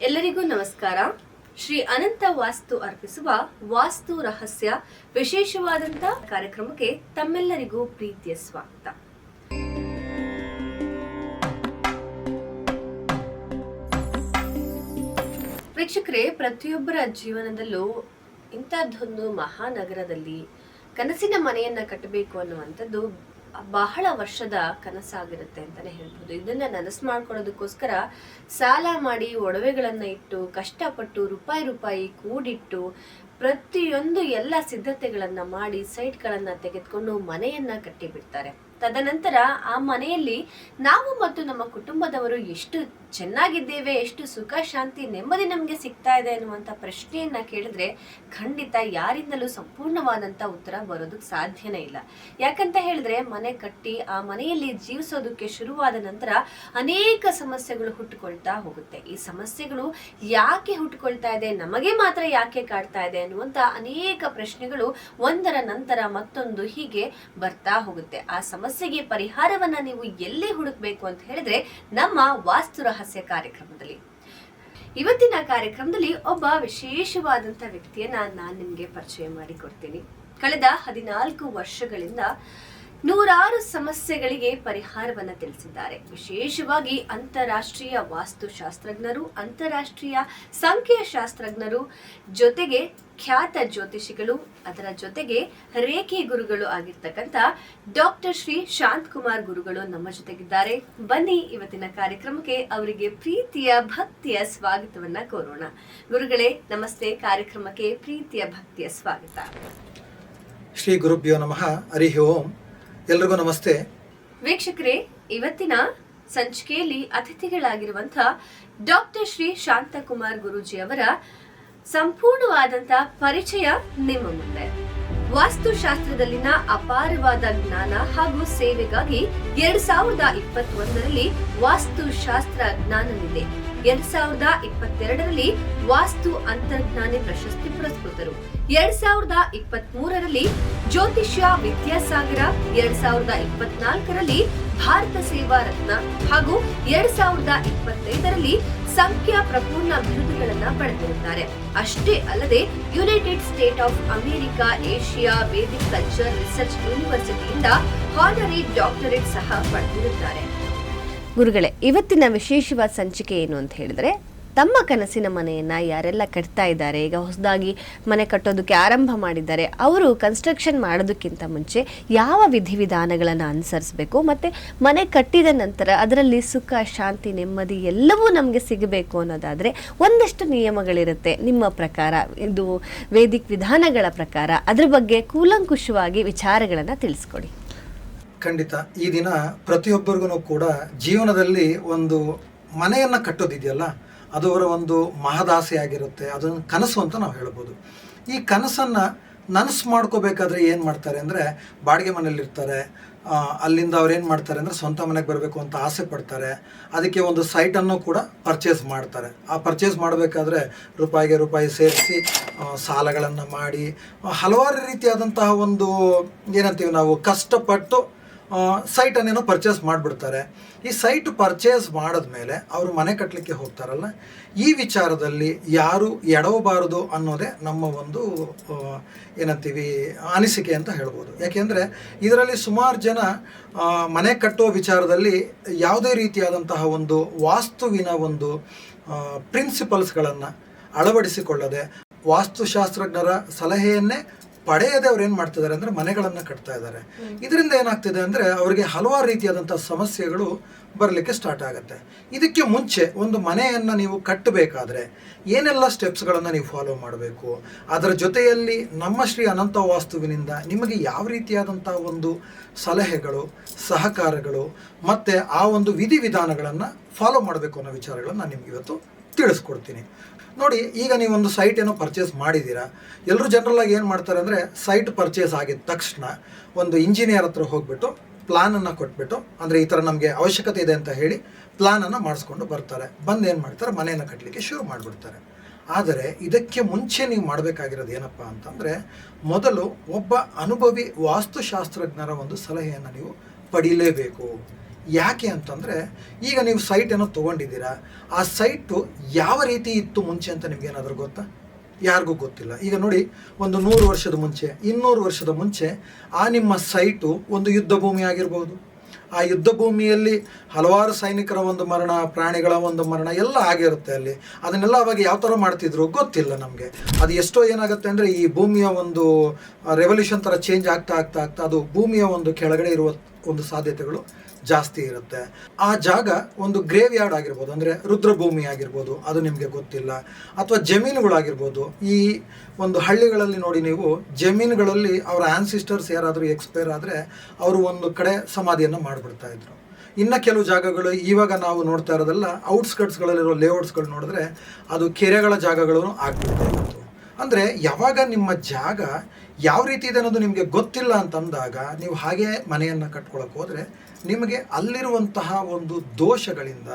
ಎಲ್ಲರಿಗೂ ನಮಸ್ಕಾರ. ಶ್ರೀ ಅನಂತ ವಾಸ್ತು ಅರ್ಪಿಸುವ ವಾಸ್ತು ರಹಸ್ಯ ವಿಶೇಷವಾದಂತ ಕಾರ್ಯಕ್ರಮಕ್ಕೆ ತಮ್ಮೆಲ್ಲರಿಗೂ ಪ್ರೀತಿಯ ಸ್ವಾಗತ. ವೀಕ್ಷಕರೇ, ಪ್ರತಿಯೊಬ್ಬರ ಜೀವನದಲ್ಲೂ ಇಂಥದ್ದೊಂದು ಮಹಾನಗರದಲ್ಲಿ ಕನಸಿನ ಮನೆಯನ್ನ ಕಟ್ಟಬೇಕು ಅನ್ನುವಂಥದ್ದು ಬಹಳ ವರ್ಷದ ಕನಸಾಗಿರುತ್ತೆ ಅಂತಾನೆ ಹೇಳ್ಬೋದು. ಇದನ್ನ ನನಸು ಮಾಡ್ಕೊಳ್ಳೋದಕ್ಕೋಸ್ಕರ ಸಾಲ ಮಾಡಿ ಒಡವೆಗಳನ್ನ ಇಟ್ಟು, ಕಷ್ಟಪಟ್ಟು ರೂಪಾಯಿ ರೂಪಾಯಿ ಕೂಡಿಟ್ಟು ಪ್ರತಿಯೊಂದು ಎಲ್ಲ ಸಿದ್ಧತೆಗಳನ್ನ ಮಾಡಿ ಸೈಟ್ಗಳನ್ನ ತೆಗೆದುಕೊಂಡು ಮನೆಯನ್ನ ಕಟ್ಟಿ ಬಿಡ್ತಾರೆ ತದನಂತರ ಆ ಮನೆಯಲ್ಲಿ ನಾವು ಮತ್ತು ನಮ್ಮ ಕುಟುಂಬದವರು ಎಷ್ಟು ಚೆನ್ನಾಗಿದ್ದೇವೆ, ಎಷ್ಟು ಸುಖ, ಶಾಂತಿ, ನೆಮ್ಮದಿ ನಮಗೆ ಸಿಗ್ತಾ ಇದೆ ಅನ್ನುವಂಥ ಪ್ರಶ್ನೆಯನ್ನ ಕೇಳಿದ್ರೆ ಖಂಡಿತ ಯಾರಿಂದಲೂ ಸಂಪೂರ್ಣವಾದಂಥ ಉತ್ತರ ಬರೋದಕ್ಕೆ ಸಾಧ್ಯನೇ ಇಲ್ಲ. ಯಾಕಂತ ಹೇಳಿದ್ರೆ ಮನೆ ಕಟ್ಟಿ ಆ ಮನೆಯಲ್ಲಿ ಜೀವಿಸೋದಕ್ಕೆ ಶುರುವಾದ ನಂತರ ಅನೇಕ ಸಮಸ್ಯೆಗಳು ಹುಟ್ಟುಕೊಳ್ತಾ ಹೋಗುತ್ತೆ. ಈ ಸಮಸ್ಯೆಗಳು ಯಾಕೆ ಹುಟ್ಟುಕೊಳ್ತಾ ಇದೆ, ನಮಗೆ ಮಾತ್ರ ಯಾಕೆ ಕಾಡ್ತಾ ಇದೆ ಅನ್ನುವಂಥ ಅನೇಕ ಪ್ರಶ್ನೆಗಳು ಒಂದರ ನಂತರ ಮತ್ತೊಂದು ಹೀಗೆ ಬರ್ತಾ ಹೋಗುತ್ತೆ. ಆ ಸಮಸ್ಯೆಗೆ ಪರಿಹಾರವನ್ನ ನೀವು ಎಲ್ಲಿ ಹುಡುಕ್ಬೇಕು ಅಂತ ಹೇಳಿದ್ರೆ ನಮ್ಮ ವಾಸ್ತು ರಹಸ್ಯ ಕಾರ್ಯಕ್ರಮದಲ್ಲಿ. ಇವತ್ತಿನ ಕಾರ್ಯಕ್ರಮದಲ್ಲಿ ಒಬ್ಬ ವಿಶೇಷವಾದಂತ ವ್ಯಕ್ತಿಯನ್ನ ನಾನು ನಿಮ್ಗೆ ಪರಿಚಯ ಮಾಡಿಕೊಡ್ತೀನಿ. ಕಳೆದ ಹದಿನಾಲ್ಕು ವರ್ಷಗಳಿಂದ ನೂರಾರು ಸಮಸ್ಯೆಗಳಿಗೆ ಪರಿಹಾರವನ್ನ ತಿಳಿಸಿದ್ದಾರೆ. ವಿಶೇಷವಾಗಿ ಅಂತಾರಾಷ್ಟ್ರೀಯ ವಾಸ್ತುಶಾಸ್ತ್ರಜ್ಞರು, ಅಂತಾರಾಷ್ಟ್ರೀಯ ಸಂಖ್ಯಾಶಾಸ್ತ್ರಜ್ಞರು ಜೊತೆಗೆ ಖ್ಯಾತ ಜ್ಯೋತಿಷಿಗಳು, ಅದರ ಜೊತೆಗೆ ರೇಖೆ ಗುರುಗಳು ಆಗಿರ್ತಕ್ಕಂಥ ಡಾಕ್ಟರ್ ಶ್ರೀ ಶಾಂತ್ ಕುಮಾರ್ ಗುರುಗಳು ನಮ್ಮ ಜೊತೆಗಿದ್ದಾರೆ. ಬನ್ನಿ ಇವತ್ತಿನ ಕಾರ್ಯಕ್ರಮಕ್ಕೆ ಅವರಿಗೆ ಪ್ರೀತಿಯ ಭಕ್ತಿಯ ಸ್ವಾಗತವನ್ನ ಕೋರೋಣ. ಗುರುಗಳೇ, ನಮಸ್ತೆ. ಕಾರ್ಯಕ್ರಮಕ್ಕೆ ಪ್ರೀತಿಯ ಭಕ್ತಿಯ ಸ್ವಾಗತ. ಶ್ರೀ ಗುರುಭ್ಯೋ ನಮಃ. ಹರಿ ಓಂ. ಎಲ್ರಿಗೂ ನಮಸ್ತೆ. ವೀಕ್ಷಕರೇ, ಇವತ್ತಿನ ಸಂಚಿಕೆಯಲ್ಲಿ ಅತಿಥಿಗಳಾಗಿರುವಂತಹ ಡಾಕ್ಟರ್ ಶ್ರೀ ಶಾಂತಕುಮಾರ್ ಗುರೂಜಿ ಅವರ ಸಂಪೂರ್ಣವಾದಂತ ಪರಿಚಯ ನಿಮ್ಮ ಮುಂದೆ. ವಾಸ್ತುಶಾಸ್ತ್ರದಲ್ಲಿನ ಅಪಾರವಾದ ಜ್ಞಾನ ಹಾಗೂ ಸೇವೆಗಾಗಿ ಎರಡ್ ಸಾವಿರದ ಇಪ್ಪತ್ತೊಂದರಲ್ಲಿ ವಾಸ್ತುಶಾಸ್ತ್ರ ಜ್ಞಾನವಿದೆ. ಎರಡ್ ಸಾವಿರದ ಇಪ್ಪತ್ತೆರಡರಲ್ಲಿ ವಾಸ್ತು ಅಂತರ್ಜ್ಞಾನಿ ಪ್ರಶಸ್ತಿ ಪುರಸ್ಕೃತರು. ಎರಡ್ ಸಾವಿರದ ಇಪ್ಪತ್ತ್ ಮೂರರಲ್ಲಿ ಜ್ಯೋತಿಷ್ಯ ವಿದ್ಯಾಸಾಗರ, ಎರಡ್ ಸಾವಿರದ ಇಪ್ಪತ್ನಾಲ್ಕರಲ್ಲಿ ಭಾರತ ಸೇವಾ ರತ್ನ ಹಾಗೂ ಎರಡ್ ಸಾವಿರದ ಇಪ್ಪತ್ತೈದರಲ್ಲಿ ಸಂಖ್ಯಾ ಪ್ರಪೂರ್ಣ ಬಿರುದುಗಳನ್ನ ಪಡೆದಿರುತ್ತಾರೆ. ಅಷ್ಟೇ ಅಲ್ಲದೆ United State of America, Asia Vedic Culture Research ಯೂನಿವರ್ಸಿಟಿಯಿಂದ honorary doctorate ಸಹ ಪಡೆದಿರುತ್ತಾರೆ. ಗುರುಗಳೇ, ಇವತ್ತಿನ ವಿಶೇಷವಾದ ಸಂಚಿಕೆ ಏನು ಅಂತ ಹೇಳಿದ್ರೆ, ತಮ್ಮ ಕನಸಿನ ಮನೆಯನ್ನ ಯಾರೆಲ್ಲ ಕಟ್ತಾ ಇದ್ದಾರೆ, ಈಗ ಹೊಸದಾಗಿ ಮನೆ ಕಟ್ಟೋದಕ್ಕೆ ಆರಂಭ ಮಾಡಿದ್ದಾರೆ, ಅವರು ಕನ್ಸ್ಟ್ರಕ್ಷನ್ ಮಾಡೋದಕ್ಕಿಂತ ಮುಂಚೆ ಯಾವ ವಿಧಿವಿಧಾನಗಳನ್ನು ಅನುಸರಿಸಬೇಕು, ಮತ್ತು ಮನೆ ಕಟ್ಟಿದ ನಂತರ ಅದರಲ್ಲಿ ಸುಖ, ಶಾಂತಿ, ನೆಮ್ಮದಿ ಎಲ್ಲವೂ ನಮಗೆ ಸಿಗಬೇಕು ಅನ್ನೋದಾದರೆ ಒಂದಷ್ಟು ನಿಯಮಗಳಿರುತ್ತೆ. ನಿಮ್ಮ ಪ್ರಕಾರ, ಇದು ವೇದಿಕ್ ವಿಧಾನಗಳ ಪ್ರಕಾರ, ಅದ್ರ ಬಗ್ಗೆ ಕೂಲಂಕುಷವಾಗಿ ವಿಚಾರಗಳನ್ನು ತಿಳಿಸ್ಕೊಡಿ. ಖಂಡಿತ ಈ ದಿನ ಪ್ರತಿಯೊಬ್ಬರಿಗೂ ಕೂಡ ಜೀವನದಲ್ಲಿ ಒಂದು ಮನೆಯನ್ನು ಕಟ್ಟೋದಿದೆಯಲ್ಲ, ಅದು ಅವರ ಒಂದು ಮಹದಾಸೆಯಾಗಿರುತ್ತೆ. ಅದೊಂದು ಕನಸು ಅಂತ ನಾವು ಹೇಳ್ಬೋದು. ಈ ಕನಸನ್ನು ನನಸು ಮಾಡ್ಕೋಬೇಕಾದ್ರೆ ಏನು ಮಾಡ್ತಾರೆ ಅಂದರೆ, ಬಾಡಿಗೆ ಮನೇಲಿರ್ತಾರೆ ಅಲ್ಲಿಂದ ಅವ್ರು ಏನು ಮಾಡ್ತಾರೆ ಅಂದರೆ ಸ್ವಂತ ಮನೆಗೆ ಬರಬೇಕು ಅಂತ ಆಸೆ ಪಡ್ತಾರೆ. ಅದಕ್ಕೆ ಒಂದು ಸೈಟನ್ನು ಕೂಡ ಪರ್ಚೇಸ್ ಮಾಡ್ತಾರೆ. ಆ ಪರ್ಚೇಸ್ ಮಾಡಬೇಕಾದ್ರೆ ರೂಪಾಯಿಗೆ ರೂಪಾಯಿ ಸೇರಿಸಿ ಸಾಲಗಳನ್ನು ಮಾಡಿ, ಹಲವಾರು ರೀತಿಯಾದಂತಹ ಒಂದು ಏನಂತೀವಿ ನಾವು ಕಷ್ಟಪಟ್ಟು ಸೈಟನ್ನೇನೋ ಪರ್ಚೇಸ್ ಮಾಡಿಬಿಡ್ತಾರೆ. ಈ ಸೈಟ್ ಪರ್ಚೇಸ್ ಮಾಡಿದ್ಮೇಲೆ ಅವರು ಮನೆ ಕಟ್ಟಲಿಕ್ಕೆ ಹೋಗ್ತಾರಲ್ಲ, ಈ ವಿಚಾರದಲ್ಲಿ ಯಾರು ಎಡವಬಾರದು ಅನ್ನೋದೇ ನಮ್ಮ ಒಂದು ಏನಂತೀವಿ, ಅನಿಸಿಕೆ ಅಂತ ಹೇಳ್ಬೋದು. ಯಾಕೆಂದರೆ ಇದರಲ್ಲಿ ಸುಮಾರು ಜನ ಮನೆ ಕಟ್ಟುವ ವಿಚಾರದಲ್ಲಿ ಯಾವುದೇ ರೀತಿಯಾದಂತಹ ಒಂದು ವಾಸ್ತುವಿನ ಒಂದು ಪ್ರಿನ್ಸಿಪಲ್ಸ್ಗಳನ್ನು ಅಳವಡಿಸಿಕೊಳ್ಳದೆ ವಾಸ್ತುಶಾಸ್ತ್ರಜ್ಞರ ಸಲಹೆಯನ್ನೇ ಪಡೆಯದೆ ಅವ್ರು ಏನು ಮಾಡ್ತಿದ್ದಾರೆ ಅಂದರೆ ಮನೆಗಳನ್ನು ಕಟ್ತಾ ಇದ್ದಾರೆ. ಇದರಿಂದ ಏನಾಗ್ತಿದೆ ಅಂದರೆ ಅವರಿಗೆ ಹಲವಾರು ರೀತಿಯಾದಂಥ ಸಮಸ್ಯೆಗಳು ಬರಲಿಕ್ಕೆ ಸ್ಟಾರ್ಟ್ ಆಗುತ್ತೆ. ಇದಕ್ಕೆ ಮುಂಚೆ ಒಂದು ಮನೆಯನ್ನು ನೀವು ಕಟ್ಟಬೇಕಾದ್ರೆ ಏನೆಲ್ಲ ಸ್ಟೆಪ್ಸ್ಗಳನ್ನು ನೀವು ಫಾಲೋ ಮಾಡಬೇಕು? ಅದರ ಜೊತೆಯಲ್ಲಿ ನಮ್ಮ ಶ್ರೀ ಅನಂತ ವಾಸ್ತುವಿನಿಂದ ನಿಮಗೆ ಯಾವ ರೀತಿಯಾದಂಥ ಒಂದು ಸಲಹೆಗಳು ಸಹಕಾರಗಳು ಮತ್ತು ಆ ಒಂದು ವಿಧಿವಿಧಾನಗಳನ್ನು ಫಾಲೋ ಮಾಡಬೇಕು ಅನ್ನೋ ವಿಚಾರಗಳನ್ನು ನಾನು ನಿಮ್ಗೆ ಇವತ್ತು ತಿಳಿಸ್ಕೊಡ್ತೀನಿ. ನೋಡಿ, ಈಗ ನೀವು ಒಂದು ಸೈಟ್ ಏನೋ ಪರ್ಚೇಸ್ ಮಾಡಿದ್ದೀರಾ. ಎಲ್ಲರೂ ಜನರಲ್ ಆಗಿ ಏನು ಮಾಡ್ತಾರೆ ಅಂದರೆ ಸೈಟ್ ಪರ್ಚೇಸ್ ಆಗಿದ ತಕ್ಷಣ ಒಂದು ಇಂಜಿನಿಯರ್ ಹತ್ರ ಹೋಗ್ಬಿಟ್ಟು ಪ್ಲಾನನ್ನು ಕೊಟ್ಬಿಟ್ಟು, ಅಂದರೆ ಈ ಥರ ನಮಗೆ ಅವಶ್ಯಕತೆ ಇದೆ ಅಂತ ಹೇಳಿ ಪ್ಲಾನನ್ನು ಮಾಡಿಸ್ಕೊಂಡು ಬರ್ತಾರೆ. ಬಂದು ಏನು ಮಾಡ್ತಾರೆ? ಮನೆಯನ್ನು ಕಟ್ಟಲಿಕ್ಕೆ ಶುರು ಮಾಡಿಬಿಡ್ತಾರೆ. ಆದರೆ ಇದಕ್ಕೆ ಮುಂಚೆ ನೀವು ಮಾಡಬೇಕಾಗಿರೋದು ಏನಪ್ಪ ಅಂತಂದರೆ, ಮೊದಲು ಒಬ್ಬ ಅನುಭವಿ ವಾಸ್ತುಶಾಸ್ತ್ರಜ್ಞರ ಒಂದು ಸಲಹೆಯನ್ನು ನೀವು ಪಡೀಲೇಬೇಕು. ಯಾಕೆ ಅಂತಂದರೆ, ಈಗ ನೀವು ಸೈಟ್ ಏನೋ ತೊಗೊಂಡಿದ್ದೀರಾ, ಆ ಸೈಟು ಯಾವ ರೀತಿ ಇತ್ತು ಮುಂಚೆ ಅಂತ ನಿಮಗೇನಾದರೂ ಗೊತ್ತಾ? ಯಾರಿಗೂ ಗೊತ್ತಿಲ್ಲ. ಈಗ ನೋಡಿ, ಒಂದು ನೂರು ವರ್ಷದ ಮುಂಚೆ, ಇನ್ನೂರು ವರ್ಷದ ಮುಂಚೆ ಆ ನಿಮ್ಮ ಸೈಟು ಒಂದು ಯುದ್ಧ ಭೂಮಿ ಆಗಿರ್ಬೋದು. ಆ ಯುದ್ಧ ಭೂಮಿಯಲ್ಲಿ ಹಲವಾರು ಸೈನಿಕರ ಒಂದು ಮರಣ, ಪ್ರಾಣಿಗಳ ಒಂದು ಮರಣ ಎಲ್ಲ ಆಗಿರುತ್ತೆ ಅಲ್ಲಿ. ಅದನ್ನೆಲ್ಲ ಅವಾಗ ಯಾವ ಥರ ಮಾಡ್ತಿದ್ರು ಗೊತ್ತಿಲ್ಲ ನಮಗೆ. ಅದು ಎಷ್ಟೋ ಏನಾಗುತ್ತೆ ಅಂದರೆ, ಈ ಭೂಮಿಯ ಒಂದು ರೆವಲ್ಯೂಷನ್ ಥರ ಚೇಂಜ್ ಆಗ್ತಾ ಆಗ್ತಾ ಆಗ್ತಾ ಅದು ಭೂಮಿಯ ಒಂದು ಕೆಳಗಡೆ ಇರುವ ಒಂದು ಸಾಧ್ಯತೆಗಳು ಜಾಸ್ತಿ ಇರುತ್ತೆ. ಆ ಜಾಗ ಒಂದು ಗ್ರೇವ್ ಯಾರ್ಡ್ ಆಗಿರ್ಬೋದು, ಅಂದರೆ ರುದ್ರಭೂಮಿ ಆಗಿರ್ಬೋದು, ಅದು ನಿಮಗೆ ಗೊತ್ತಿಲ್ಲ. ಅಥವಾ ಜಮೀನುಗಳಾಗಿರ್ಬೋದು. ಈ ಒಂದು ಹಳ್ಳಿಗಳಲ್ಲಿ ನೋಡಿ ನೀವು, ಜಮೀನುಗಳಲ್ಲಿ ಅವರ ಆನ್ಸಿಸ್ಟರ್ಸ್ ಯಾರಾದರೂ ಎಕ್ಸ್ಪೈರ್ ಆದರೆ ಅವರು ಒಂದು ಕಡೆ ಸಮಾಧಿಯನ್ನು ಮಾಡಿಬಿಡ್ತಾ ಇದ್ರು. ಇನ್ನು ಕೆಲವು ಜಾಗಗಳು ಇವಾಗ ನಾವು ನೋಡ್ತಾ ಇರೋದೆಲ್ಲ ಔಟ್ಸ್ಕಟ್ಸ್ಗಳಲ್ಲಿರೋ ಲೇಔಟ್ಸ್ಗಳು ನೋಡಿದ್ರೆ ಅದು ಕೆರೆಗಳ ಜಾಗಗಳು ಆಗ್ಬಿಡ್ತಾ ಇತ್ತು. ಅಂದರೆ ಯಾವಾಗ ನಿಮ್ಮ ಜಾಗ ಯಾವ ರೀತಿ ಇದೆ ಅನ್ನೋದು ನಿಮಗೆ ಗೊತ್ತಿಲ್ಲ ಅಂತಂದಾಗ, ನೀವು ಹಾಗೆ ಮನೆಯನ್ನು ಕಟ್ಕೊಳಕ್ಕೆ ಹೋದರೆ ನಿಮಗೆ ಅಲ್ಲಿರುವಂತಹ ಒಂದು ದೋಷಗಳಿಂದ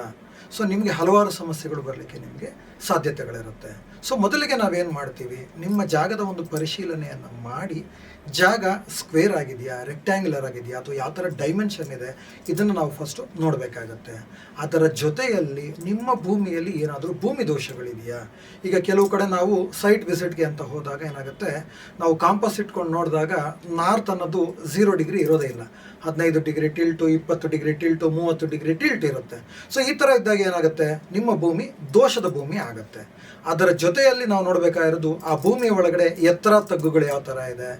ಸೊ ನಿಮಗೆ ಹಲವಾರು ಸಮಸ್ಯೆಗಳು ಬರಲಿಕ್ಕೆ ನಿಮಗೆ ಸಾಧ್ಯತೆಗಳಿರುತ್ತೆ. ಸೊ ಮೊದಲಿಗೆ ನಾವೇನು ಮಾಡ್ತೀವಿ? ನಿಮ್ಮ ಜಾಗದ ಒಂದು ಪರಿಶೀಲನೆಯನ್ನು ಮಾಡಿ, ಜಾಗ ಸ್ಕ್ವೇರ್ ಆಗಿದೆಯಾ ರೆಕ್ಟ್ಯಾಂಗ್ಯುಲರ್ ಆಗಿದೆಯಾ, ಅಥವಾ ಯಾವ ಥರ ಡೈಮೆನ್ಷನ್ ಇದೆ, ಇದನ್ನು ನಾವು ಫಸ್ಟು ನೋಡಬೇಕಾಗತ್ತೆ. ಅದರ ಜೊತೆಯಲ್ಲಿ ನಿಮ್ಮ ಭೂಮಿಯಲ್ಲಿ ಏನಾದರೂ ಭೂಮಿ ದೋಷಗಳಿದೆಯಾ? ಈಗ ಕೆಲವು ಕಡೆ ನಾವು ಸೈಟ್ ವಿಸಿಟ್ಗೆ ಅಂತ ಹೋದಾಗ ಏನಾಗುತ್ತೆ? ನಾವು ಕಾಂಪಸ್ ಇಟ್ಕೊಂಡು ನೋಡಿದಾಗ ನಾರ್ತ್ ಅನ್ನೋದು ಝೀರೋ ಡಿಗ್ರಿ ಇರೋದೇ ಇಲ್ಲ. ಹದಿನೈದು ಡಿಗ್ರಿ ಟಿಲ್ಟು ಇಪ್ಪತ್ತು ಡಿಗ್ರಿ ಟಿಲ್ಟು ಮೂವತ್ತು ಡಿಗ್ರಿ ಟಿಲ್ಟ್ ಇರುತ್ತೆ. ಸೊ ಈ ಥರ ಇದ್ದಾಗ ಏನಾಗುತ್ತೆ? ನಿಮ್ಮ ಭೂಮಿ ದೋಷದ ಭೂಮಿ ಆಗುತ್ತೆ. ಅದರ ಜೊತೆಯಲ್ಲಿ ನಾವು ನೋಡಬೇಕಾಗಿರೋದು ಆ ಭೂಮಿಯ ಒಳಗಡೆ ಎತ್ತರ ತಗ್ಗುಗಳು ಯಾವ ಥರ ಇದೆ.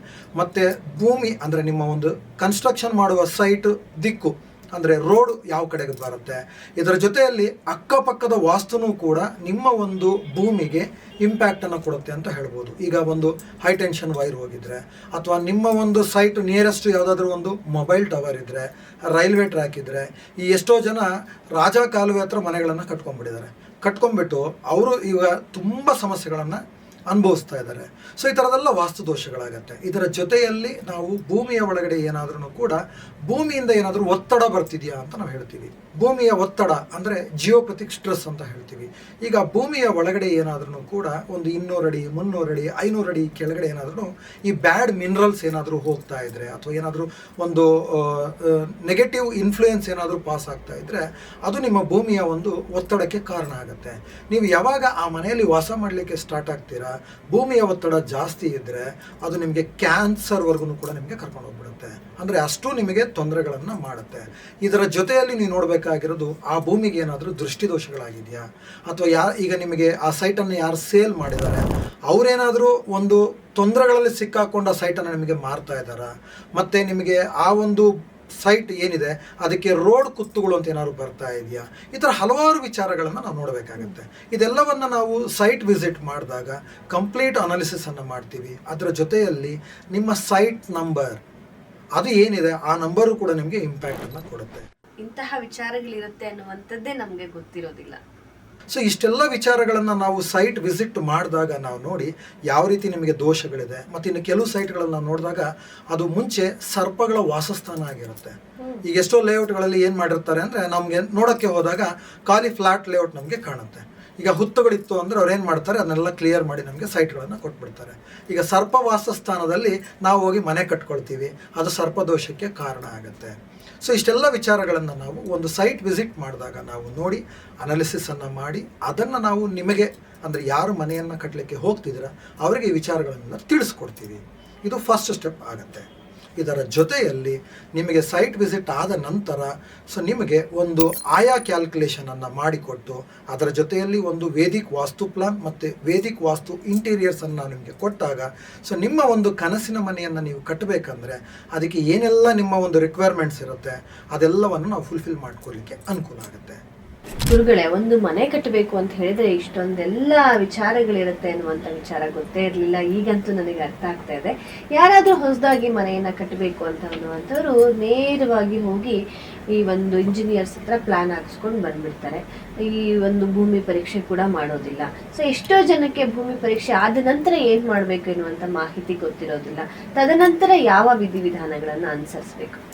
ಮತ್ತು ಭೂಮಿ ಅಂದರೆ ನಿಮ್ಮ ಒಂದು ಕನ್ಸ್ಟ್ರಕ್ಷನ್ ಮಾಡುವ ಸೈಟ್ ದಿಕ್ಕು ಅಂದರೆ ರೋಡ್ ಯಾವ ಕಡೆಗೆ ಬರುತ್ತೆ. ಇದರ ಜೊತೆಯಲ್ಲಿ ಅಕ್ಕಪಕ್ಕದ ವಾಸ್ತುನೂ ಕೂಡ ನಿಮ್ಮ ಒಂದು ಭೂಮಿಗೆ ಇಂಪ್ಯಾಕ್ಟನ್ನು ಕೊಡುತ್ತೆ ಅಂತ ಹೇಳ್ಬೋದು. ಈಗ ಒಂದು ಹೈ ಟೆನ್ಷನ್ ವೈರ್ ಹೋಗಿದ್ರೆ ಅಥವಾ ನಿಮ್ಮ ಒಂದು ಸೈಟ್ ನಿಯರೆಸ್ಟ್ ಯಾವುದಾದ್ರೂ ಒಂದು ಮೊಬೈಲ್ ಟವರ್ ಇದ್ದರೆ ರೈಲ್ವೆ ಟ್ರ್ಯಾಕ್ ಇದ್ದರೆ ಈ ಎಷ್ಟೋ ಜನ ರಾಜ ಕಾಲುವೆ ಹತ್ರ ಮನೆಗಳನ್ನು ಕಟ್ಕೊಂಡ್ಬಿಟ್ಟಿದ್ದಾರೆ. ಕಟ್ಕೊಂಡ್ಬಿಟ್ಟು ಅವರು ಈಗ ತುಂಬ ಸಮಸ್ಯೆಗಳನ್ನು ಅನುಭವಿಸ್ತಾ ಇದ್ದಾರೆ. ಸೊ ಈ ಥರದೆಲ್ಲ ವಾಸ್ತು ದೋಷಗಳಾಗತ್ತೆ. ಇದರ ಜೊತೆಯಲ್ಲಿ ನಾವು ಭೂಮಿಯ ಒಳಗಡೆ ಏನಾದ್ರೂ ಕೂಡ ಭೂಮಿಯಿಂದ ಏನಾದರೂ ಒತ್ತಡ ಬರ್ತಿದೆಯಾ ಅಂತ ನಾವು ಹೇಳ್ತೀವಿ. ಭೂಮಿಯ ಒತ್ತಡ ಅಂದರೆ ಜಿಯೋಪತಿಕ್ ಸ್ಟ್ರೆಸ್ ಅಂತ ಹೇಳ್ತೀವಿ. ಈಗ ಭೂಮಿಯ ಒಳಗಡೆ ಏನಾದ್ರೂ ಕೂಡ ಒಂದು ಇನ್ನೂರು ಅಡಿ, ಮುನ್ನೂರು ಅಡಿ, ಐನೂರು ಅಡಿ ಕೆಳಗಡೆ ಏನಾದ್ರೂ ಈ ಬ್ಯಾಡ್ ಮಿನರಲ್ಸ್ ಏನಾದರೂ ಹೋಗ್ತಾ ಇದ್ರೆ ಅಥವಾ ಏನಾದರೂ ಒಂದು ನೆಗೆಟಿವ್ ಇನ್ಫ್ಲೂಯೆನ್ಸ್ ಏನಾದರೂ ಪಾಸ್ ಆಗ್ತಾ ಇದ್ರೆ ಅದು ನಿಮ್ಮ ಭೂಮಿಯ ಒಂದು ಒತ್ತಡಕ್ಕೆ ಕಾರಣ ಆಗುತ್ತೆ. ನೀವು ಯಾವಾಗ ಆ ಮನೆಯಲ್ಲಿ ವಾಸ ಮಾಡಲಿಕ್ಕೆ ಸ್ಟಾರ್ಟ್ ಆಗ್ತೀರಾ? ಭೂಮಿಯ ಒತ್ತಡ ಜಾಸ್ತಿ ಇದ್ದರೆ ಅದು ನಿಮಗೆ ಕ್ಯಾನ್ಸರ್ವರೆಗೂ ಕೂಡ ನಿಮಗೆ ಕರ್ಕೊಂಡು ಹೋಗ್ಬಿಡುತ್ತೆ. ಅಂದರೆ ಅಷ್ಟು ನಿಮಗೆ ತೊಂದರೆಗಳನ್ನು ಮಾಡುತ್ತೆ. ಇದರ ಜೊತೆಯಲ್ಲಿ ನೀವು ನೋಡಬೇಕಾಗಿರೋದು ಆ ಭೂಮಿಗೆ ಏನಾದರೂ ದೃಷ್ಟಿದೋಷಗಳಾಗಿದೆಯಾ? ಅಥವಾ ಯಾ, ಈಗ ನಿಮಗೆ ಆ ಸೈಟನ್ನು ಯಾರು ಸೇಲ್ ಮಾಡಿದ್ದಾರೆ? ಅವರೇನಾದರೂ ಒಂದು ತೊಂದರೆಗಳಲ್ಲಿ ಸಿಕ್ಕಾಕೊಂಡ ಸೈಟನ್ನು ನಿಮಗೆ ಮಾರ್ತಾ ಇದ್ದಾರಾ? ಮತ್ತು ನಿಮಗೆ ಆ ಒಂದು ಸೈಟ್ ಏನಿದೆ, ಅದಕ್ಕೆ ರೋಡ್ ಕುತ್ತುಗಳು ಅಂತ ಏನಾದ್ರು ಬರ್ತಾ ಇದೆಯಾ? ಈ ಥರ ಹಲವಾರು ವಿಚಾರಗಳನ್ನು ನಾವು ನೋಡಬೇಕಾಗುತ್ತೆ. ಇದೆಲ್ಲವನ್ನು ನಾವು ಸೈಟ್ ವಿಸಿಟ್ ಮಾಡಿದಾಗ ಕಂಪ್ಲೀಟ್ ಅನಾಲಿಸಿಸ್ ಅನ್ನು ಮಾಡ್ತೀವಿ. ಅದರ ಜೊತೆಯಲ್ಲಿ ನಿಮ್ಮ ಸೈಟ್ ನಂಬರ್, ಅದು ಏನಿದೆ, ಆ ನಂಬರು ಕೂಡ ನಿಮಗೆ ಇಂಪ್ಯಾಕ್ಟನ್ನು ಕೊಡುತ್ತೆ. ಇಂತಹ ವಿಚಾರಗಳಿರುತ್ತೆ ಅನ್ನುವಂಥದ್ದೇ ನಮಗೆ ಗೊತ್ತಿರೋದಿಲ್ಲ. ಸೊ ಇಷ್ಟೆಲ್ಲ ವಿಚಾರಗಳನ್ನು ನಾವು ಸೈಟ್ ವಿಸಿಟ್ ಮಾಡಿದಾಗ ನಾವು ನೋಡಿ ಯಾವ ರೀತಿ ನಿಮಗೆ ದೋಷಗಳಿದೆ. ಮತ್ತು ಇನ್ನು ಕೆಲವು ಸೈಟ್ಗಳನ್ನು ನೋಡಿದಾಗ ಅದು ಮುಂಚೆ ಸರ್ಪಗಳ ವಾಸಸ್ಥಾನ ಆಗಿರುತ್ತೆ. ಈಗ ಎಷ್ಟೋ ಲೇಔಟ್ಗಳಲ್ಲಿ ಏನು ಮಾಡಿರ್ತಾರೆ ಅಂದರೆ ನಮಗೆ ನೋಡೋಕ್ಕೆ ಹೋದಾಗ ಖಾಲಿ ಫ್ಲಾಟ್ ಲೇಔಟ್ ನಮಗೆ ಕಾಣುತ್ತೆ. ಈಗ ಹುತ್ತುಗಳಿತ್ತು ಅಂದರೆ ಅವ್ರು ಏನು ಮಾಡ್ತಾರೆ? ಅದನ್ನೆಲ್ಲ ಕ್ಲಿಯರ್ ಮಾಡಿ ನಮಗೆ ಸೈಟ್ಗಳನ್ನು ಕೊಟ್ಬಿಡ್ತಾರೆ. ಈಗ ಸರ್ಪ ವಾಸಸ್ಥಾನದಲ್ಲಿ ನಾವು ಹೋಗಿ ಮನೆ ಕಟ್ಕೊಳ್ತೀವಿ. ಅದು ಸರ್ಪದೋಷಕ್ಕೆ ಕಾರಣ ಆಗುತ್ತೆ. ಸೊ ಇಷ್ಟೆಲ್ಲ ವಿಚಾರಗಳನ್ನು ನಾವು ಒಂದು ಸೈಟ್ ವಿಸಿಟ್ ಮಾಡಿದಾಗ ನಾವು ನೋಡಿ ಅನಾಲಿಸಿಸನ್ನು ಮಾಡಿ, ಅದನ್ನು ನಾವು ನಿಮಗೆ ಅಂದರೆ ಯಾರು ಮನೆಯನ್ನು ಕಟ್ಟಲಿಕ್ಕೆ ಹೋಗ್ತಿದ್ದೀರಾ, ಅವರಿಗೆ ಈ ವಿಚಾರಗಳನ್ನೆಲ್ಲ ತಿಳಿಸ್ಕೊಡ್ತೀವಿ. ಇದು ಫಸ್ಟ್ ಸ್ಟೆಪ್ ಆಗುತ್ತೆ. ಇದರ ಜೊತೆಯಲ್ಲಿ ನಿಮಗೆ ಸೈಟ್ ವಿಸಿಟ್ ಆದ ನಂತರ ಸೊ ನಿಮಗೆ ಒಂದು ಆಯಾ ಕ್ಯಾಲ್ಕುಲೇಷನನ್ನು ಮಾಡಿಕೊಟ್ಟು, ಅದರ ಜೊತೆಯಲ್ಲಿ ಒಂದು ವೇದಿಕ್ ವಾಸ್ತು ಪ್ಲಾನ್ ಮತ್ತು ವೇದಿಕ್ ವಾಸ್ತು ಇಂಟೀರಿಯರ್ಸನ್ನು ನಿಮಗೆ ಕೊಟ್ಟಾಗ ಸೊ ನಿಮ್ಮ ಒಂದು ಕನಸಿನ ಮನೆಯನ್ನು ನೀವು ಕಟ್ಟಬೇಕಂದ್ರೆ ಅದಕ್ಕೆ ಏನೆಲ್ಲ ನಿಮ್ಮ ಒಂದು ರಿಕ್ವೈರ್ಮೆಂಟ್ಸ್ ಇರುತ್ತೆ, ಅದೆಲ್ಲವನ್ನು ನಾವು ಫುಲ್ಫಿಲ್ ಮಾಡ್ಕೊಳ್ಳಿಕ್ಕೆ ಅನುಕೂಲ ಆಗುತ್ತೆ. ಗುರುಗಳೇ, ಒಂದು ಮನೆ ಕಟ್ಟಬೇಕು ಅಂತ ಹೇಳಿದ್ರೆ ಇಷ್ಟೊಂದೆಲ್ಲ ವಿಚಾರಗಳಿರುತ್ತೆ ಅನ್ನುವಂಥ ವಿಚಾರ ಗೊತ್ತೇ ಇರಲಿಲ್ಲ. ಈಗಂತೂ ನನಗೆ ಅರ್ಥ ಆಗ್ತಾ ಇದೆ. ಯಾರಾದರೂ ಹೊಸದಾಗಿ ಮನೆಯನ್ನ ಕಟ್ಟಬೇಕು ಅಂತ ಅನ್ನುವಂಥವ್ರು ನೇರವಾಗಿ ಹೋಗಿ ಈ ಒಂದು ಇಂಜಿನಿಯರ್ಸ್ ಹತ್ರ ಪ್ಲಾನ್ ಹಾಕಿಸ್ಕೊಂಡು ಬಂದ್ಬಿಡ್ತಾರೆ. ಈ ಒಂದು ಭೂಮಿ ಪರೀಕ್ಷೆ ಕೂಡ ಮಾಡೋದಿಲ್ಲ. ಸೊ ಎಷ್ಟೋ ಜನಕ್ಕೆ ಭೂಮಿ ಪರೀಕ್ಷೆ ಆದ ನಂತರ ಏನು ಮಾಡಬೇಕು ಎನ್ನುವಂಥ ಮಾಹಿತಿ ಗೊತ್ತಿರೋದಿಲ್ಲ. ತದನಂತರ ಯಾವ ವಿಧಿವಿಧಾನಗಳನ್ನು ಅನುಸರಿಸಬೇಕು?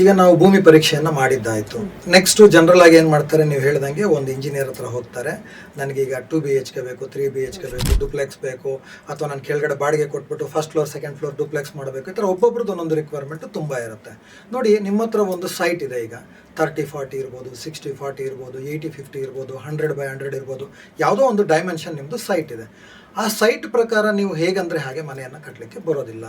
ಈಗ ನಾವು ಭೂಮಿ ಪರೀಕ್ಷೆಯನ್ನು ಮಾಡಿದ್ದಾಯಿತು. ನೆಕ್ಸ್ಟು ಜನರಲ್ ಆಗಿ ಏನು ಮಾಡ್ತಾರೆ? ನೀವು ಹೇಳ್ದಂಗೆ ಒಂದು ಇಂಜಿನಿಯರ್ ಹತ್ರ ಹೋಗ್ತಾರೆ. ನನಗೆ ಈಗ ಟೂ ಬಿ ಎಚ್ ಕೆ ಬೇಕು ತ್ರೀ ಬಿ ಎಚ್ ಕೆ ಬೇಕು ಡುಪ್ಲೆಕ್ಸ್ ಬೇಕು, ಅಥವಾ ನಾನು ಕೆಳಗಡೆ ಬಾಡಿಗೆ ಕೊಟ್ಬಿಟ್ಟು first floor second floor duplex ಮಾಡಬೇಕು. ಈ ಥರ ಒಬ್ಬೊಬ್ರದ್ದು ಒಂದೊಂದು ರಿಕ್ವೈರ್ಮೆಂಟ್ ತುಂಬ ಇರುತ್ತೆ. ನೋಡಿ, ನಿಮ್ಮ ಹತ್ರ ಒಂದು ಸೈಟ್ ಇದೆ ಈಗ. ತರ್ಟಿ ಫಾರ್ಟಿ ಇರ್ಬೋದು ಸಿಕ್ಸ್ಟಿ ಫಾರ್ಟಿ ಇರ್ಬೋದು ಏಯ್ಟಿ ಫಿಫ್ಟಿ ಇರ್ಬೋದು ಹಂಡ್ರೆಡ್ ಬೈ ಹಂಡ್ರೆಡ್ ಇರ್ಬೋದು. ಯಾವುದೋ ಒಂದು ಡೈಮೆನ್ಷನ್ ನಿಮ್ಮದು ಸೈಟ್ ಇದೆ. ಆ ಸೈಟ್ ಪ್ರಕಾರ ನೀವು ಹೇಗಂದರೆ ಹಾಗೆ ಮನೆಯನ್ನು ಕಟ್ಟಲಿಕ್ಕೆ ಬರೋದಿಲ್ಲ.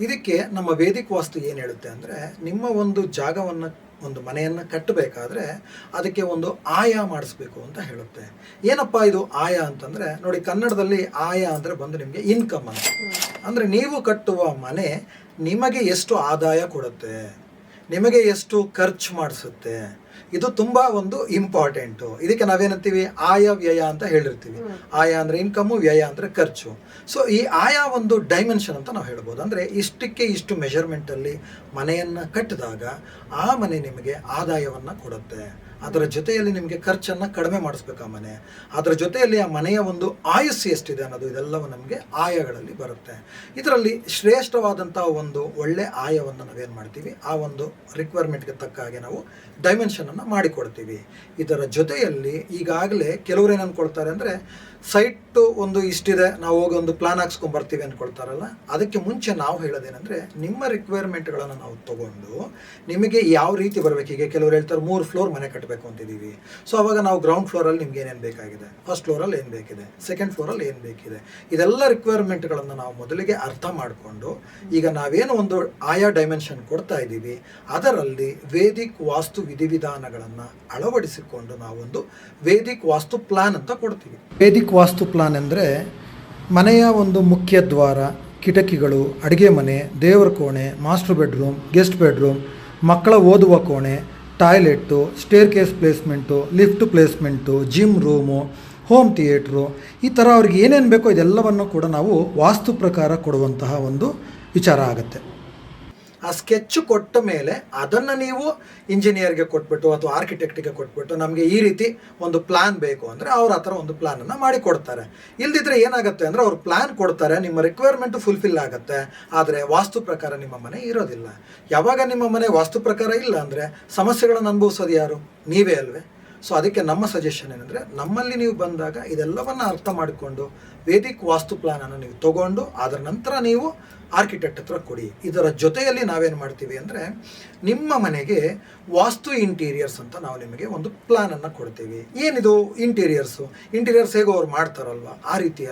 ಇದಕ್ಕೆ ನಮ್ಮ ವೇದಿಕ ವಾಸ್ತು ಏನು ಹೇಳುತ್ತೆ ಅಂದರೆ, ನಿಮ್ಮ ಒಂದು ಜಾಗವನ್ನು, ಒಂದು ಮನೆಯನ್ನು ಕಟ್ಟಬೇಕಾದ್ರೆ ಅದಕ್ಕೆ ಒಂದು ಆಯ ಮಾಡಿಸ್ಬೇಕು ಅಂತ ಹೇಳುತ್ತೆ. ಏನಪ್ಪ ಇದು ಆಯ ಅಂತಂದರೆ, ನೋಡಿ ಕನ್ನಡದಲ್ಲಿ ಆಯ ಅಂದರೆ ಬಂದು ನಿಮಗೆ ಇನ್ಕಮ್ ಅಂತ. ಅಂದರೆ ನೀವು ಕಟ್ಟುವ ಮನೆ ನಿಮಗೆ ಎಷ್ಟು ಆದಾಯ ಕೊಡುತ್ತೆ? ನಿಮಗೆ ಎಷ್ಟು ಖರ್ಚು ಮಾಡಿಸುತ್ತೆ? ಇದು ತುಂಬಾ ಒಂದು ಇಂಪಾರ್ಟೆಂಟು ಇದಕ್ಕೆ ನಾವೇನಂತೀವಿ? ಆಯ ವ್ಯಯ ಅಂತ ಹೇಳಿರ್ತೀವಿ. ಆಯ ಅಂದ್ರೆ ಇನ್ಕಮು ವ್ಯಯ ಅಂದ್ರೆ ಖರ್ಚು. ಸೊ ಈ ಆಯಾ ಒಂದು ಡೈಮೆನ್ಷನ್ ಅಂತ ನಾವು ಹೇಳ್ಬೋದು. ಅಂದ್ರೆ ಇಷ್ಟಕ್ಕೆ ಇಷ್ಟು ಮೆಷರ್ಮೆಂಟಲ್ಲಿ ಅಲ್ಲಿ ಮನೆಯನ್ನ ಕಟ್ಟಿದಾಗ ಆ ಮನೆ ನಿಮಗೆ ಆದಾಯವನ್ನು ಕೊಡುತ್ತೆ. ಅದರ ಜೊತೆಯಲ್ಲಿ ನಿಮಗೆ ಖರ್ಚನ್ನು ಕಡಿಮೆ ಮಾಡಿಸ್ಬೇಕು ಆ ಮನೆ. ಅದರ ಜೊತೆಯಲ್ಲಿ ಆ ಮನೆಯ ಒಂದು ಆಯುಸ್ಸು ಎಷ್ಟಿದೆ ಅನ್ನೋದು ಇದೆಲ್ಲವೂ ನಮಗೆ ಆಯಗಳಲ್ಲಿ ಬರುತ್ತೆ. ಇದರಲ್ಲಿ ಶ್ರೇಷ್ಠವಾದಂಥ ಒಂದು ಒಳ್ಳೆ ಆಯವನ್ನು ನಾವೇನು ಮಾಡ್ತೀವಿ? ಆ ಒಂದು ರಿಕ್ವೈರ್ಮೆಂಟ್ಗೆ ತಕ್ಕ ಹಾಗೆ ನಾವು ಡೈಮೆನ್ಷನನ್ನು ಮಾಡಿಕೊಡ್ತೀವಿ. ಇದರ ಜೊತೆಯಲ್ಲಿ ಈಗಾಗಲೇ ಕೆಲವರು ಏನು ಅಂದ್ಕೊಳ್ತಾರೆ ಅಂದರೆ ಸೈಟು ಒಂದು ಇಷ್ಟಿದೆ, ನಾವು ಹೋಗಿ ಒಂದು ಪ್ಲಾನ್ ಹಾಕ್ಸ್ಕೊಂಬರ್ತೀವಿ ಬರ್ತೀವಿ ಅನ್ಕೊಳ್ತಾರಲ್ಲ. ಅದಕ್ಕೆ ಮುಂಚೆ ನಾವು ಹೇಳೋದೇನೆಂದರೆ, ನಿಮ್ಮ ರಿಕ್ವೈರ್ಮೆಂಟ್ಗಳನ್ನು ನಾವು ತಗೊಂಡು ನಿಮಗೆ ಯಾವ ರೀತಿ ಬರಬೇಕು? ಈಗ ಕೆಲವರು ಹೇಳ್ತಾರೆ, ಮೂರು ಫ್ಲೋರ್ ಮನೆ ಕಟ್ಟಬೇಕು ಅಂತಿದ್ದೀವಿ. ಸೊ ಅವಾಗ ನಾವು ಗ್ರೌಂಡ್ ಫ್ಲೋರಲ್ಲಿ ನಿಮ್ಗೆ ಏನೇನು ಬೇಕಾಗಿದೆ? ಫಸ್ಟ್ ಫ್ಲೋರಲ್ಲಿ ಏನು ಬೇಕಿದೆ? ಸೆಕೆಂಡ್ ಫ್ಲೋರಲ್ಲಿ ಏನು ಬೇಕಿದೆ? ಇದೆಲ್ಲ ರಿಕ್ವೈರ್ಮೆಂಟ್ಗಳನ್ನು ನಾವು ಮೊದಲಿಗೆ ಅರ್ಥ ಮಾಡಿಕೊಂಡು, ಈಗ ನಾವೇನು ಒಂದು ಆಯಾ ಡೈಮೆನ್ಷನ್ ಕೊಡ್ತಾ ಇದ್ದೀವಿ, ಅದರಲ್ಲಿ ವೇದಿಕ್ ವಾಸ್ತು ವಿಧಿವಿಧಾನಗಳನ್ನು ಅಳವಡಿಸಿಕೊಂಡು ನಾವೊಂದು ವೇದಿಕ್ ವಾಸ್ತು ಪ್ಲಾನ್ ಅಂತ ಕೊಡ್ತೀವಿ. ವೇದಿಕ್ ವಾಸ್ತು ಪ್ಲಾನ್ ಅಂದರೆ ಮನೆಯ ಒಂದು ಮುಖ್ಯ ದ್ವಾರ, ಕಿಟಕಿಗಳು, ಅಡುಗೆ ಮನೆ, ದೇವರ ಕೋಣೆ ಮಾಸ್ಟರ್ ಬೆಡ್ರೂಮ್ ಗೆಸ್ಟ್ ಬೆಡ್ರೂಮ್ ಮಕ್ಕಳ ಓದುವ ಕೋಣೆ toilet staircase placement lift placement gym room, home theatre ಈ ಥರ ಅವ್ರಿಗೆ ಏನೇನು ಬೇಕೋ ಇದೆಲ್ಲವನ್ನು ಕೂಡ ನಾವು ವಾಸ್ತು ಪ್ರಕಾರ ಕೊಡುವಂತಹ ಒಂದು ವಿಚಾರ ಆಗುತ್ತೆ. ಆ ಸ್ಕೆಚ್ ಕೊಟ್ಟ ಮೇಲೆ ಅದನ್ನು ನೀವು ಇಂಜಿನಿಯರ್ಗೆ ಕೊಟ್ಬಿಟ್ಟು ಅಥವಾ ಆರ್ಕಿಟೆಕ್ಟಿಗೆ ಕೊಟ್ಬಿಟ್ಟು ನಮಗೆ ಈ ರೀತಿ ಒಂದು ಪ್ಲಾನ್ ಬೇಕು ಅಂದರೆ ಅವ್ರ ಹತ್ರ ಒಂದು ಪ್ಲಾನನ್ನು ಮಾಡಿ ಕೊಡ್ತಾರೆ. ಇಲ್ದಿದ್ರೆ ಏನಾಗುತ್ತೆ ಅಂದರೆ ಅವ್ರು ಪ್ಲಾನ್ ಕೊಡ್ತಾರೆ, ನಿಮ್ಮ ರಿಕ್ವೈರ್ಮೆಂಟ್ ಫುಲ್ಫಿಲ್ ಆಗುತ್ತೆ, ಆದರೆ ವಾಸ್ತು ಪ್ರಕಾರ ನಿಮ್ಮ ಮನೆ ಇರೋದಿಲ್ಲ. ಯಾವಾಗ ನಿಮ್ಮ ಮನೆ ವಾಸ್ತು ಪ್ರಕಾರ ಇಲ್ಲ ಅಂದರೆ ಸಮಸ್ಯೆಗಳನ್ನು ಅನುಭವಿಸೋದು ಯಾರು? ನೀವೇ ಅಲ್ವೇ? ಸೊ ಅದಕ್ಕೆ ನಮ್ಮ ಸಜೆಷನ್ ಏನಂದರೆ ನಮ್ಮಲ್ಲಿ ನೀವು ಬಂದಾಗ ಇದೆಲ್ಲವನ್ನು ಅರ್ಥ ಮಾಡಿಕೊಂಡು ವೇದಿಕ್ ವಾಸ್ತು ಪ್ಲಾನನ್ನು ನೀವು ತಗೊಂಡು ಅದರ ನಂತರ ನೀವು ಆರ್ಕಿಟೆಕ್ಟ್ ಹತ್ರ ಕೊಡಿ. ಇದರ ಜೊತೆಯಲ್ಲಿ ನಾವೇನು ಮಾಡ್ತೀವಿ ಅಂದರೆ ನಿಮ್ಮ ಮನೆಗೆ ವಾಸ್ತು ಇಂಟೀರಿಯರ್ಸ್ ಅಂತ ನಾವು ನಿಮಗೆ ಒಂದು ಪ್ಲಾನನ್ನು ಕೊಡ್ತೀವಿ. ಏನಿದು ಇಂಟೀರಿಯರ್ಸು ಇಂಟೀರಿಯರ್ಸ್ ಹೇಗೋ ಅವ್ರು ಮಾಡ್ತಾರಲ್ವ? ಆ ರೀತಿ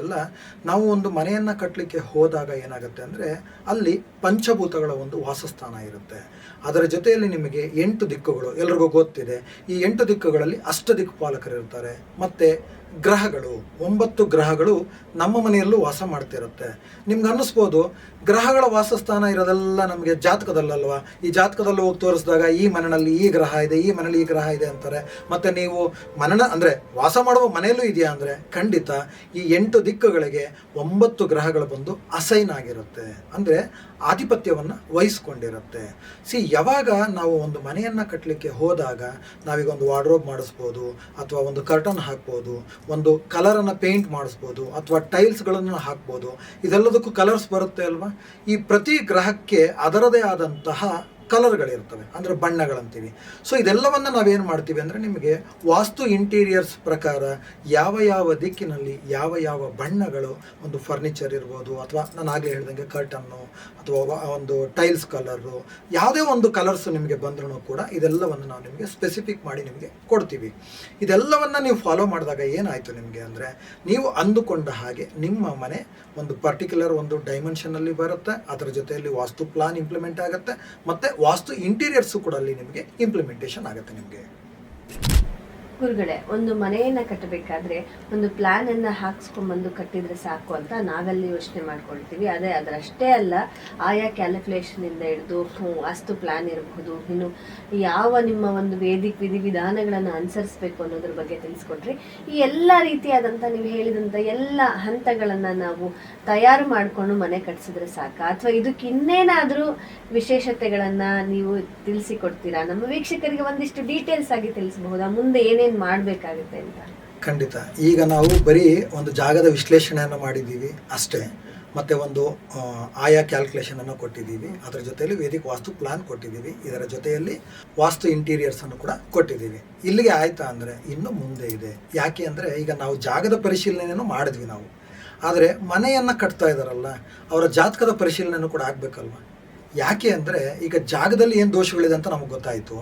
ನಾವು ಒಂದು ಮನೆಯನ್ನು ಕಟ್ಟಲಿಕ್ಕೆ ಹೋದಾಗ ಏನಾಗುತ್ತೆ ಅಂದರೆ ಅಲ್ಲಿ ಪಂಚಭೂತಗಳ ಒಂದು ವಾಸಸ್ಥಾನ ಇರುತ್ತೆ. ಅದರ ಜೊತೆಯಲ್ಲಿ ನಿಮಗೆ ಎಂಟು ದಿಕ್ಕುಗಳು, ಎಲ್ರಿಗೂ ಗೊತ್ತಿದೆ. ಈ ಎಂಟು ದಿಕ್ಕುಗಳಲ್ಲಿ ಅಷ್ಟ ದಿಕ್ಪಾಲಕರು ಇರ್ತಾರೆ. ಮತ್ತು ಗ್ರಹಗಳು, ಒಂಬತ್ತು ಗ್ರಹಗಳು ನಮ್ಮ ಮನೆಯಲ್ಲೂ ವಾಸ ಮಾಡ್ತಿರುತ್ತೆ. ನಿಮ್ಗೆ ಅನ್ನಿಸ್ಬೋದು ಗ್ರಹಗಳ ವಾಸಸ್ಥಾನ ಇರೋದೆಲ್ಲ ನಮಗೆ ಜಾತಕದಲ್ಲಲ್ವಾ? ಈ ಜಾತಕದಲ್ಲಿ ಹೋಗಿ ತೋರಿಸಿದಾಗ ಈ ಮನೆಯಲ್ಲಿ ಈ ಗ್ರಹ ಇದೆ, ಈ ಮನೇಲಿ ಈ ಗ್ರಹ ಇದೆ ಅಂತಾರೆ. ಮತ್ತು ನೀವು ಮನನ ಅಂದರೆ ವಾಸ ಮಾಡುವ ಮನೆಯಲ್ಲೂ ಇದೆಯಾ ಅಂದರೆ ಖಂಡಿತ ಈ ಎಂಟು ದಿಕ್ಕುಗಳಿಗೆ ಒಂಬತ್ತು ಗ್ರಹಗಳು ಬಂದು ಅಸೈನ್ ಆಗಿರುತ್ತೆ. ಅಂದರೆ ಆಧಿಪತ್ಯವನ್ನು ವಹಿಸ್ಕೊಂಡಿರುತ್ತೆ. ಸಿ, ಯಾವಾಗ ನಾವು ಒಂದು ಮನೆಯನ್ನು ಕಟ್ಟಲಿಕ್ಕೆ ಹೋದಾಗ ನಾವೀಗ ಒಂದು ವಾರ್ಡ್ರೋಬ್ ಮಾಡಿಸ್ಬೋದು, ಅಥವಾ ಒಂದು ಕರ್ಟನ್ ಹಾಕ್ಬೋದು, ಒಂದು ಕಲರನ್ನು ಪೇಂಟ್ ಮಾಡಿಸ್ಬೋದು, ಅಥವಾ ಟೈಲ್ಸ್ಗಳನ್ನು ಹಾಕ್ಬೋದು, ಇದೆಲ್ಲದಕ್ಕೂ ಕಲರ್ಸ್ ಬರುತ್ತೆ ಅಲ್ವಾ? ಈ ಪ್ರತಿ ಗ್ರಹಕ್ಕೆ ಅದರದೇ ಆದಂತಹ ಕಲರ್ಗಳಿರ್ತವೆ ಅಂದರೆ ಬಣ್ಣಗಳಂತೀವಿ. ಸೊ ಇದೆಲ್ಲವನ್ನ ನಾವೇನು ಮಾಡ್ತೀವಿ ಅಂದರೆ ನಿಮಗೆ ವಾಸ್ತು ಇಂಟೀರಿಯರ್ಸ್ ಪ್ರಕಾರ ಯಾವ ಯಾವ ದಿಕ್ಕಿನಲ್ಲಿ ಯಾವ ಯಾವ ಬಣ್ಣಗಳು ಒಂದು ಫರ್ನಿಚರ್ ಇರ್ಬೋದು, ಅಥವಾ ನಾನು ಆಗಲೇ ಹೇಳ್ದಂಗೆ ಕರ್ಟನ್ನು ಅಥವಾ ಒಂದು ಟೈಲ್ಸ್ ಕಲರು ಯಾವುದೇ ಒಂದು ಕಲರ್ಸ್ ನಿಮಗೆ ಬಂದ್ರೂ ಕೂಡ ಇದೆಲ್ಲವನ್ನು ನಾವು ನಿಮಗೆ ಸ್ಪೆಸಿಫಿಕ್ ಮಾಡಿ ನಿಮಗೆ ಕೊಡ್ತೀವಿ. ಇದೆಲ್ಲವನ್ನು ನೀವು ಫಾಲೋ ಮಾಡಿದಾಗ ಏನಾಯಿತು ನಿಮಗೆ ಅಂದರೆ ನೀವು ಅಂದುಕೊಂಡ ಹಾಗೆ ನಿಮ್ಮ ಮನೆ ಒಂದು ಪರ್ಟಿಕ್ಯುಲರ್ ಒಂದು ಡೈಮೆನ್ಷನಲ್ಲಿ ಬರುತ್ತೆ, ಅದರ ಜೊತೆಯಲ್ಲಿ ವಾಸ್ತು ಪ್ಲಾನ್ ಇಂಪ್ಲಿಮೆಂಟ್ ಆಗುತ್ತೆ, ಮತ್ತು ವಾಸ್ತು ಇಂಟೀರಿಯರ್ಸು ಕೂಡ ಅಲ್ಲಿ ನಿಮಗೆ ಇಂಪ್ಲಿಮೆಂಟೇಷನ್ ಆಗುತ್ತೆ ನಿಮಗೆ. ಗುರುಗಳೇ ಒಂದು ಮನೆಯನ್ನ ಕಟ್ಟಬೇಕಾದ್ರೆ ಒಂದು ಪ್ಲಾನ್ ಅನ್ನ ಹಾಕ್ಸ್ಕೊಂಡ್ಬಂದು ಕಟ್ಟಿದ್ರೆ ಸಾಕು ಅಂತ ನಾವೆಲ್ಲ ಯೋಚನೆ ಮಾಡ್ಕೊಳ್ತೀವಿ. ಅದೇ ಅದರಷ್ಟೇ ಅಲ್ಲ, ಆಯಾ ಕ್ಯಾಲ್ಕುಲೇಷನ್ ಇಂದ ಹಿಡಿದು ಅಷ್ಟು ಪ್ಲಾನ್ ಇರಬಹುದು ಇನ್ನು ಯಾವ ನಿಮ್ಮ ಒಂದು ವೇದಿಕ್ ವಿಧಿವಿಧಾನಗಳನ್ನು ಅನುಸರಿಸಬೇಕು ಅನ್ನೋದ್ರ ಬಗ್ಗೆ ತಿಳಿಸ್ಕೊಟ್ರಿ ಈ ಎಲ್ಲ ರೀತಿಯಾದಂಥ ನೀವು ಹೇಳಿದಂಥ ಎಲ್ಲ ಹಂತಗಳನ್ನ ನಾವು ತಯಾರು ಮಾಡಿಕೊಂಡು ಮನೆ ಕಟ್ಟಿಸಿದ್ರೆ ಸಾಕ. ಅಥವಾ ಇದಕ್ಕೆ ಇನ್ನೇನಾದರೂ ವಿಶೇಷತೆಗಳನ್ನ ನೀವು ತಿಳಿಸಿಕೊಡ್ತೀರಾ? ನಮ್ಮ ವೀಕ್ಷಕರಿಗೆ ಒಂದಿಷ್ಟು ಡೀಟೇಲ್ಸ್ ಆಗಿ ತಿಳಿಸಬಹುದಾ? ಮುಂದೆ ಏನೇನ್ ಮಾಡ್ಬೇಕಾಗುತ್ತೆ ಅಂತ. ಖಂಡಿತ. ಈಗ ನಾವು ಬರೀ ಒಂದು ಜಾಗದ ವಿಶ್ಲೇಷಣೆಯನ್ನು ಮಾಡಿದ್ದೀವಿ ಅಷ್ಟೇ. ಮತ್ತು ಒಂದು ಆಯಾ ಕ್ಯಾಲ್ಕುಲೇಷನನ್ನು ಕೊಟ್ಟಿದ್ದೀವಿ. ಅದರ ಜೊತೆಯಲ್ಲಿ ವೇದಿಕ ವಾಸ್ತು ಪ್ಲಾನ್ ಕೊಟ್ಟಿದ್ದೀವಿ. ಇದರ ಜೊತೆಯಲ್ಲಿ ವಾಸ್ತು ಇಂಟೀರಿಯರ್ಸನ್ನು ಕೂಡ ಕೊಟ್ಟಿದ್ದೀವಿ. ಇಲ್ಲಿಗೆ ಆಯ್ತಾ ಅಂದರೆ ಇನ್ನು ಮುಂದೆ ಇದೆ. ಯಾಕೆ ಅಂದರೆ ಈಗ ನಾವು ಜಾಗದ ಪರಿಶೀಲನೆಯನ್ನು ಮಾಡಿದ್ವಿ ನಾವು. ಆದರೆ ಮನೆಯನ್ನು ಕಟ್ತಾ ಇದ್ದಾರಲ್ಲ ಅವರ ಜಾತಕದ ಪರಿಶೀಲನೆಯನ್ನು ಕೂಡ ಆಗಬೇಕಲ್ವ? ಯಾಕೆ ಅಂದರೆ ಈಗ ಜಾಗದಲ್ಲಿ ಏನು ದೋಷಗಳಿದೆ ಅಂತ ನಮಗೆ ಗೊತ್ತಾಯಿತು.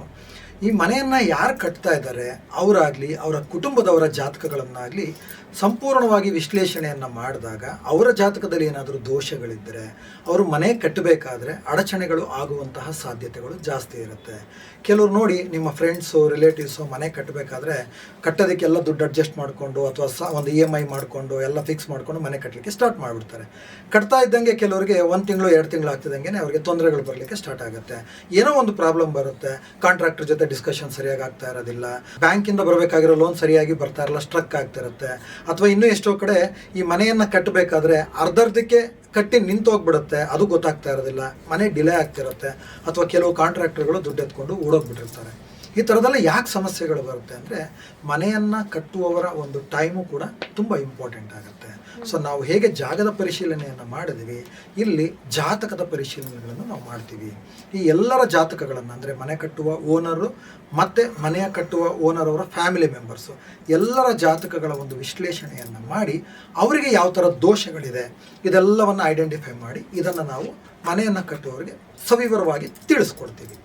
ಈ ಮನೆಯನ್ನು ಯಾರು ಕಟ್ತಾ ಇದ್ದಾರೆ ಅವರಾಗಲಿ ಅವರ ಕುಟುಂಬದವರ ಜಾತಕಗಳನ್ನಾಗಲಿ ಸಂಪೂರ್ಣವಾಗಿ ವಿಶ್ಲೇಷಣೆಯನ್ನು ಮಾಡಿದಾಗ ಅವರ ಜಾತಕದಲ್ಲಿ ಏನಾದರೂ ದೋಷಗಳಿದ್ದರೆ ಅವರು ಮನೆ ಕಟ್ಟಬೇಕಾದ್ರೆ ಅಡಚಣೆಗಳು ಆಗುವಂತಹ ಸಾಧ್ಯತೆಗಳು ಜಾಸ್ತಿ ಇರುತ್ತೆ. ಕೆಲವರು ನೋಡಿ ನಿಮ್ಮ ಫ್ರೆಂಡ್ಸು, ರಿಲೇಟಿವ್ಸು ಮನೆ ಕಟ್ಟಬೇಕಾದ್ರೆ ಕಟ್ಟೋದಕ್ಕೆಲ್ಲ ದುಡ್ಡು ಅಡ್ಜಸ್ಟ್ ಮಾಡಿಕೊಂಡು ಅಥವಾ ಸ ಒಂದು ಇ ಎಂ ಐ ಮಾಡಿಕೊಂಡು ಎಲ್ಲ ಫಿಕ್ಸ್ ಮಾಡಿಕೊಂಡು ಮನೆ ಕಟ್ಟಲಿಕ್ಕೆ ಸ್ಟಾರ್ಟ್ ಮಾಡಿಬಿಡ್ತಾರೆ. ಕಟ್ತಾ ಇದ್ದಂಗೆ ಕೆಲವರಿಗೆ ಒಂದು ತಿಂಗಳು, ಎರಡು ತಿಂಗಳು ಆಗ್ತಿದ್ದಂಗೆ ಅವರಿಗೆ ತೊಂದರೆಗಳು ಬರಲಿಕ್ಕೆ ಸ್ಟಾರ್ಟ್ ಆಗುತ್ತೆ. ಏನೋ ಒಂದು ಪ್ರಾಬ್ಲಮ್ ಬರುತ್ತೆ. ಕಾಂಟ್ರಾಕ್ಟರ್ ಜೊತೆ ಡಿಸ್ಕಷನ್ ಸರಿಯಾಗಿ ಆಗ್ತಾ ಇರೋದಿಲ್ಲ. ಬ್ಯಾಂಕಿಂದ ಬರಬೇಕಾಗಿರೋ ಲೋನ್ ಸರಿಯಾಗಿ ಬರ್ತಾ ಇರಲ್ಲ, ಸ್ಟ್ರಕ್ ಆಗ್ತಿರುತ್ತೆ. ಅಥವಾ ಇನ್ನೂ ಎಷ್ಟೋ ಕಡೆ ಈ ಮನೆಯನ್ನು ಕಟ್ಟಬೇಕಾದ್ರೆ ಅರ್ಧರ್ಧಕ್ಕೆ ಕಟ್ಟಿ ನಿಂತೋಗ್ಬಿಡುತ್ತೆ ಅದು ಗೊತ್ತಾಗ್ತಾ ಇರೋದಿಲ್ಲ. ಮನೆ ಡಿಲೇ ಆಗ್ತಿರುತ್ತೆ. ಅಥವಾ ಕೆಲವು ಕಾಂಟ್ರಾಕ್ಟರ್ಗಳು ದುಡ್ಡು ಎತ್ಕೊಂಡು ಓಡೋಗ್ಬಿಟ್ಟಿರ್ತಾರೆ. ಈ ಥರದೆಲ್ಲ ಯಾಕೆ ಸಮಸ್ಯೆಗಳು ಬರುತ್ತೆ ಅಂದರೆ ಮನೆಯನ್ನು ಕಟ್ಟುವವರ ಒಂದು ಟೈಮು ಕೂಡ ತುಂಬ ಇಂಪಾರ್ಟೆಂಟ್ ಆಗುತ್ತೆ. ಸೊ ನಾವು ಹೇಗೆ ಜಾಗದ ಪರಿಶೀಲನೆಯನ್ನು ಮಾಡಿದ್ವಿ, ಇಲ್ಲಿ ಜಾತಕದ ಪರಿಶೀಲನೆಗಳನ್ನು ನಾವು ಮಾಡ್ತೀವಿ. ಈ ಎಲ್ಲರ ಜಾತಕಗಳನ್ನು, ಅಂದರೆ ಮನೆ ಕಟ್ಟುವ ಓನರು ಮತ್ತು ಮನೆಯ ಕಟ್ಟುವ ಓನರ್ ಅವರ ಫ್ಯಾಮಿಲಿ ಮೆಂಬರ್ಸು ಎಲ್ಲರ ಜಾತಕಗಳ ಒಂದು ವಿಶ್ಲೇಷಣೆಯನ್ನು ಮಾಡಿ ಅವರಿಗೆ ಯಾವ ಥರ ದೋಷಗಳಿದೆ, ಇದೆಲ್ಲವನ್ನು ಐಡೆಂಟಿಫೈ ಮಾಡಿ, ಇದನ್ನು ನಾವು ಮನೆಯನ್ನು ಕಟ್ಟುವವರಿಗೆ ಸವಿವರವಾಗಿ ತಿಳಿಸ್ಕೊಡ್ತೀವಿ.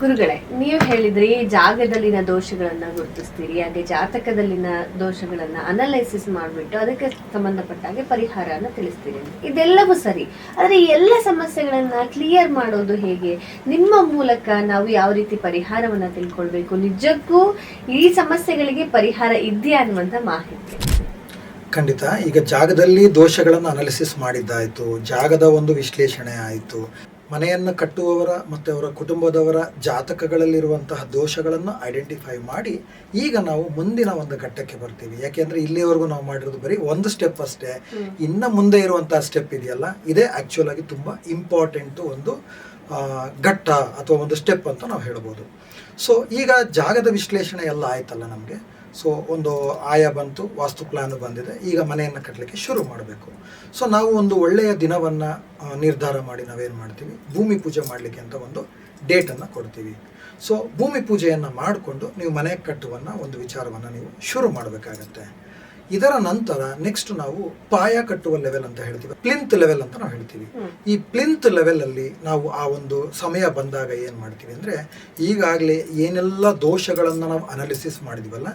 ಗುರುಗಳೇ, ನೀವು ಹೇಳಿದ್ರಿ ಜಾಗದಲ್ಲಿನ ದೋಷಗಳನ್ನ ಗುರುತಿಸ್ತೀರಿ, ಹಾಗೆ ಜಾತಕದಲ್ಲಿನ ದೋಷಗಳನ್ನ ಅನಲೈಸಿಸ್ ಮಾಡಿಬಿಟ್ಟು ಅದಕ್ಕೆ ಸಂಬಂಧಪಟ್ಟ ಹಾಗೆ ಪರಿಹಾರನ ತಿಳಿಸ್ತೀರಿ ಇದೆಲ್ಲವೂ ಸರಿ, ಆದ್ರೆ ಈ ಎಲ್ಲ ಸಮಸ್ಯೆಗಳನ್ನ ಕ್ಲಿಯರ್ ಮಾಡೋದು ಹೇಗೆ? ನಿಮ್ಮ ಮೂಲಕ ನಾವು ಯಾವ ರೀತಿ ಪರಿಹಾರವನ್ನ ತಿಳ್ಕೊಳ್ಬೇಕು? ನಿಜಕ್ಕೂ ಈ ಸಮಸ್ಯೆಗಳಿಗೆ ಪರಿಹಾರ ಇದೆಯಾ ಅನ್ನುವಂತ ಮಾಹಿತಿ. ಖಂಡಿತ, ಈಗ ಜಾಗದಲ್ಲಿ ದೋಷಗಳನ್ನು ಅನಾಲಿಸಿಸ್ ಮಾಡಿದ್ದಾಯಿತು, ಜಾಗದ ಒಂದು ವಿಶ್ಲೇಷಣೆ ಆಯಿತು. ಮನೆಯನ್ನು ಕಟ್ಟುವವರ ಮತ್ತು ಅವರ ಕುಟುಂಬದವರ ಜಾತಕಗಳಲ್ಲಿರುವಂತಹ ದೋಷಗಳನ್ನು ಐಡೆಂಟಿಫೈ ಮಾಡಿ ಈಗ ನಾವು ಮುಂದಿನ ಒಂದು ಘಟ್ಟಕ್ಕೆ ಬರ್ತೀವಿ. ಯಾಕೆಂದರೆ ಇಲ್ಲಿವರೆಗೂ ನಾವು ಮಾಡಿರೋದು ಬರೀ ಒಂದು ಸ್ಟೆಪ್ ಅಷ್ಟೇ. ಇನ್ನು ಮುಂದೆ ಇರುವಂತಹ ಸ್ಟೆಪ್ ಇದೆಯಲ್ಲ? ಇದೇ ಆ್ಯಕ್ಚುಲ್ ಆಗಿ ತುಂಬ ಇಂಪಾರ್ಟೆಂಟು ಒಂದು ಘಟ್ಟ ಅಥವಾ ಒಂದು ಸ್ಟೆಪ್ ಅಂತ ನಾವು ಹೇಳ್ಬೋದು. ಸೊ ಈಗ ಜಾಗದ ವಿಶ್ಲೇಷಣೆ ಎಲ್ಲ ಆಯ್ತಲ್ಲ ನಮಗೆ? ಸೊ ಒಂದು ಆಯ ಬಂತು, ವಾಸ್ತು ಬಂದಿದೆ. ಈಗ ಮನೆಯನ್ನು ಕಟ್ಟಲಿಕ್ಕೆ ಶುರು ಮಾಡಬೇಕು. ಸೊ ನಾವು ಒಂದು ಒಳ್ಳೆಯ ದಿನವನ್ನು ನಿರ್ಧಾರ ಮಾಡಿ ನಾವೇನು ಮಾಡ್ತೀವಿ? ಭೂಮಿ ಪೂಜೆ ಮಾಡಲಿಕ್ಕೆ ಅಂತ ಒಂದು ಡೇಟನ್ನು ಕೊಡ್ತೀವಿ. ಸೊ ಭೂಮಿ ಪೂಜೆಯನ್ನು ಮಾಡಿಕೊಂಡು ನೀವು ಮನೆ ಕಟ್ಟುವನ್ನು ಒಂದು ವಿಚಾರವನ್ನು ನೀವು ಶುರು ಮಾಡಬೇಕಾಗತ್ತೆ. ಇದರ ನಂತರ ನೆಕ್ಸ್ಟ್ ನಾವು ಪಾಯ ಕಟ್ಟುವ ಲೆವೆಲ್ ಅಂತ ಹೇಳ್ತೀವಿ. ಪ್ಲಿಂತ್ ಲೆವೆಲ್ ಅಂತ ನಾವು ಹೇಳ್ತೀವಿ. ಈ ಪ್ಲಿಂತ್ ಲೆವೆಲ್ ಅಲ್ಲಿ ನಾವು ಆ ಒಂದು ಸಮಯ ಬಂದಾಗ ಏನು ಮಾಡ್ತೀವಿ ಅಂದರೆ ಈಗಾಗಲೇ ಏನೆಲ್ಲ ದೋಷಗಳನ್ನು ನಾವು ಅನಾಲಿಸಿಸ್ ಮಾಡಿದ್ವಲ್ಲ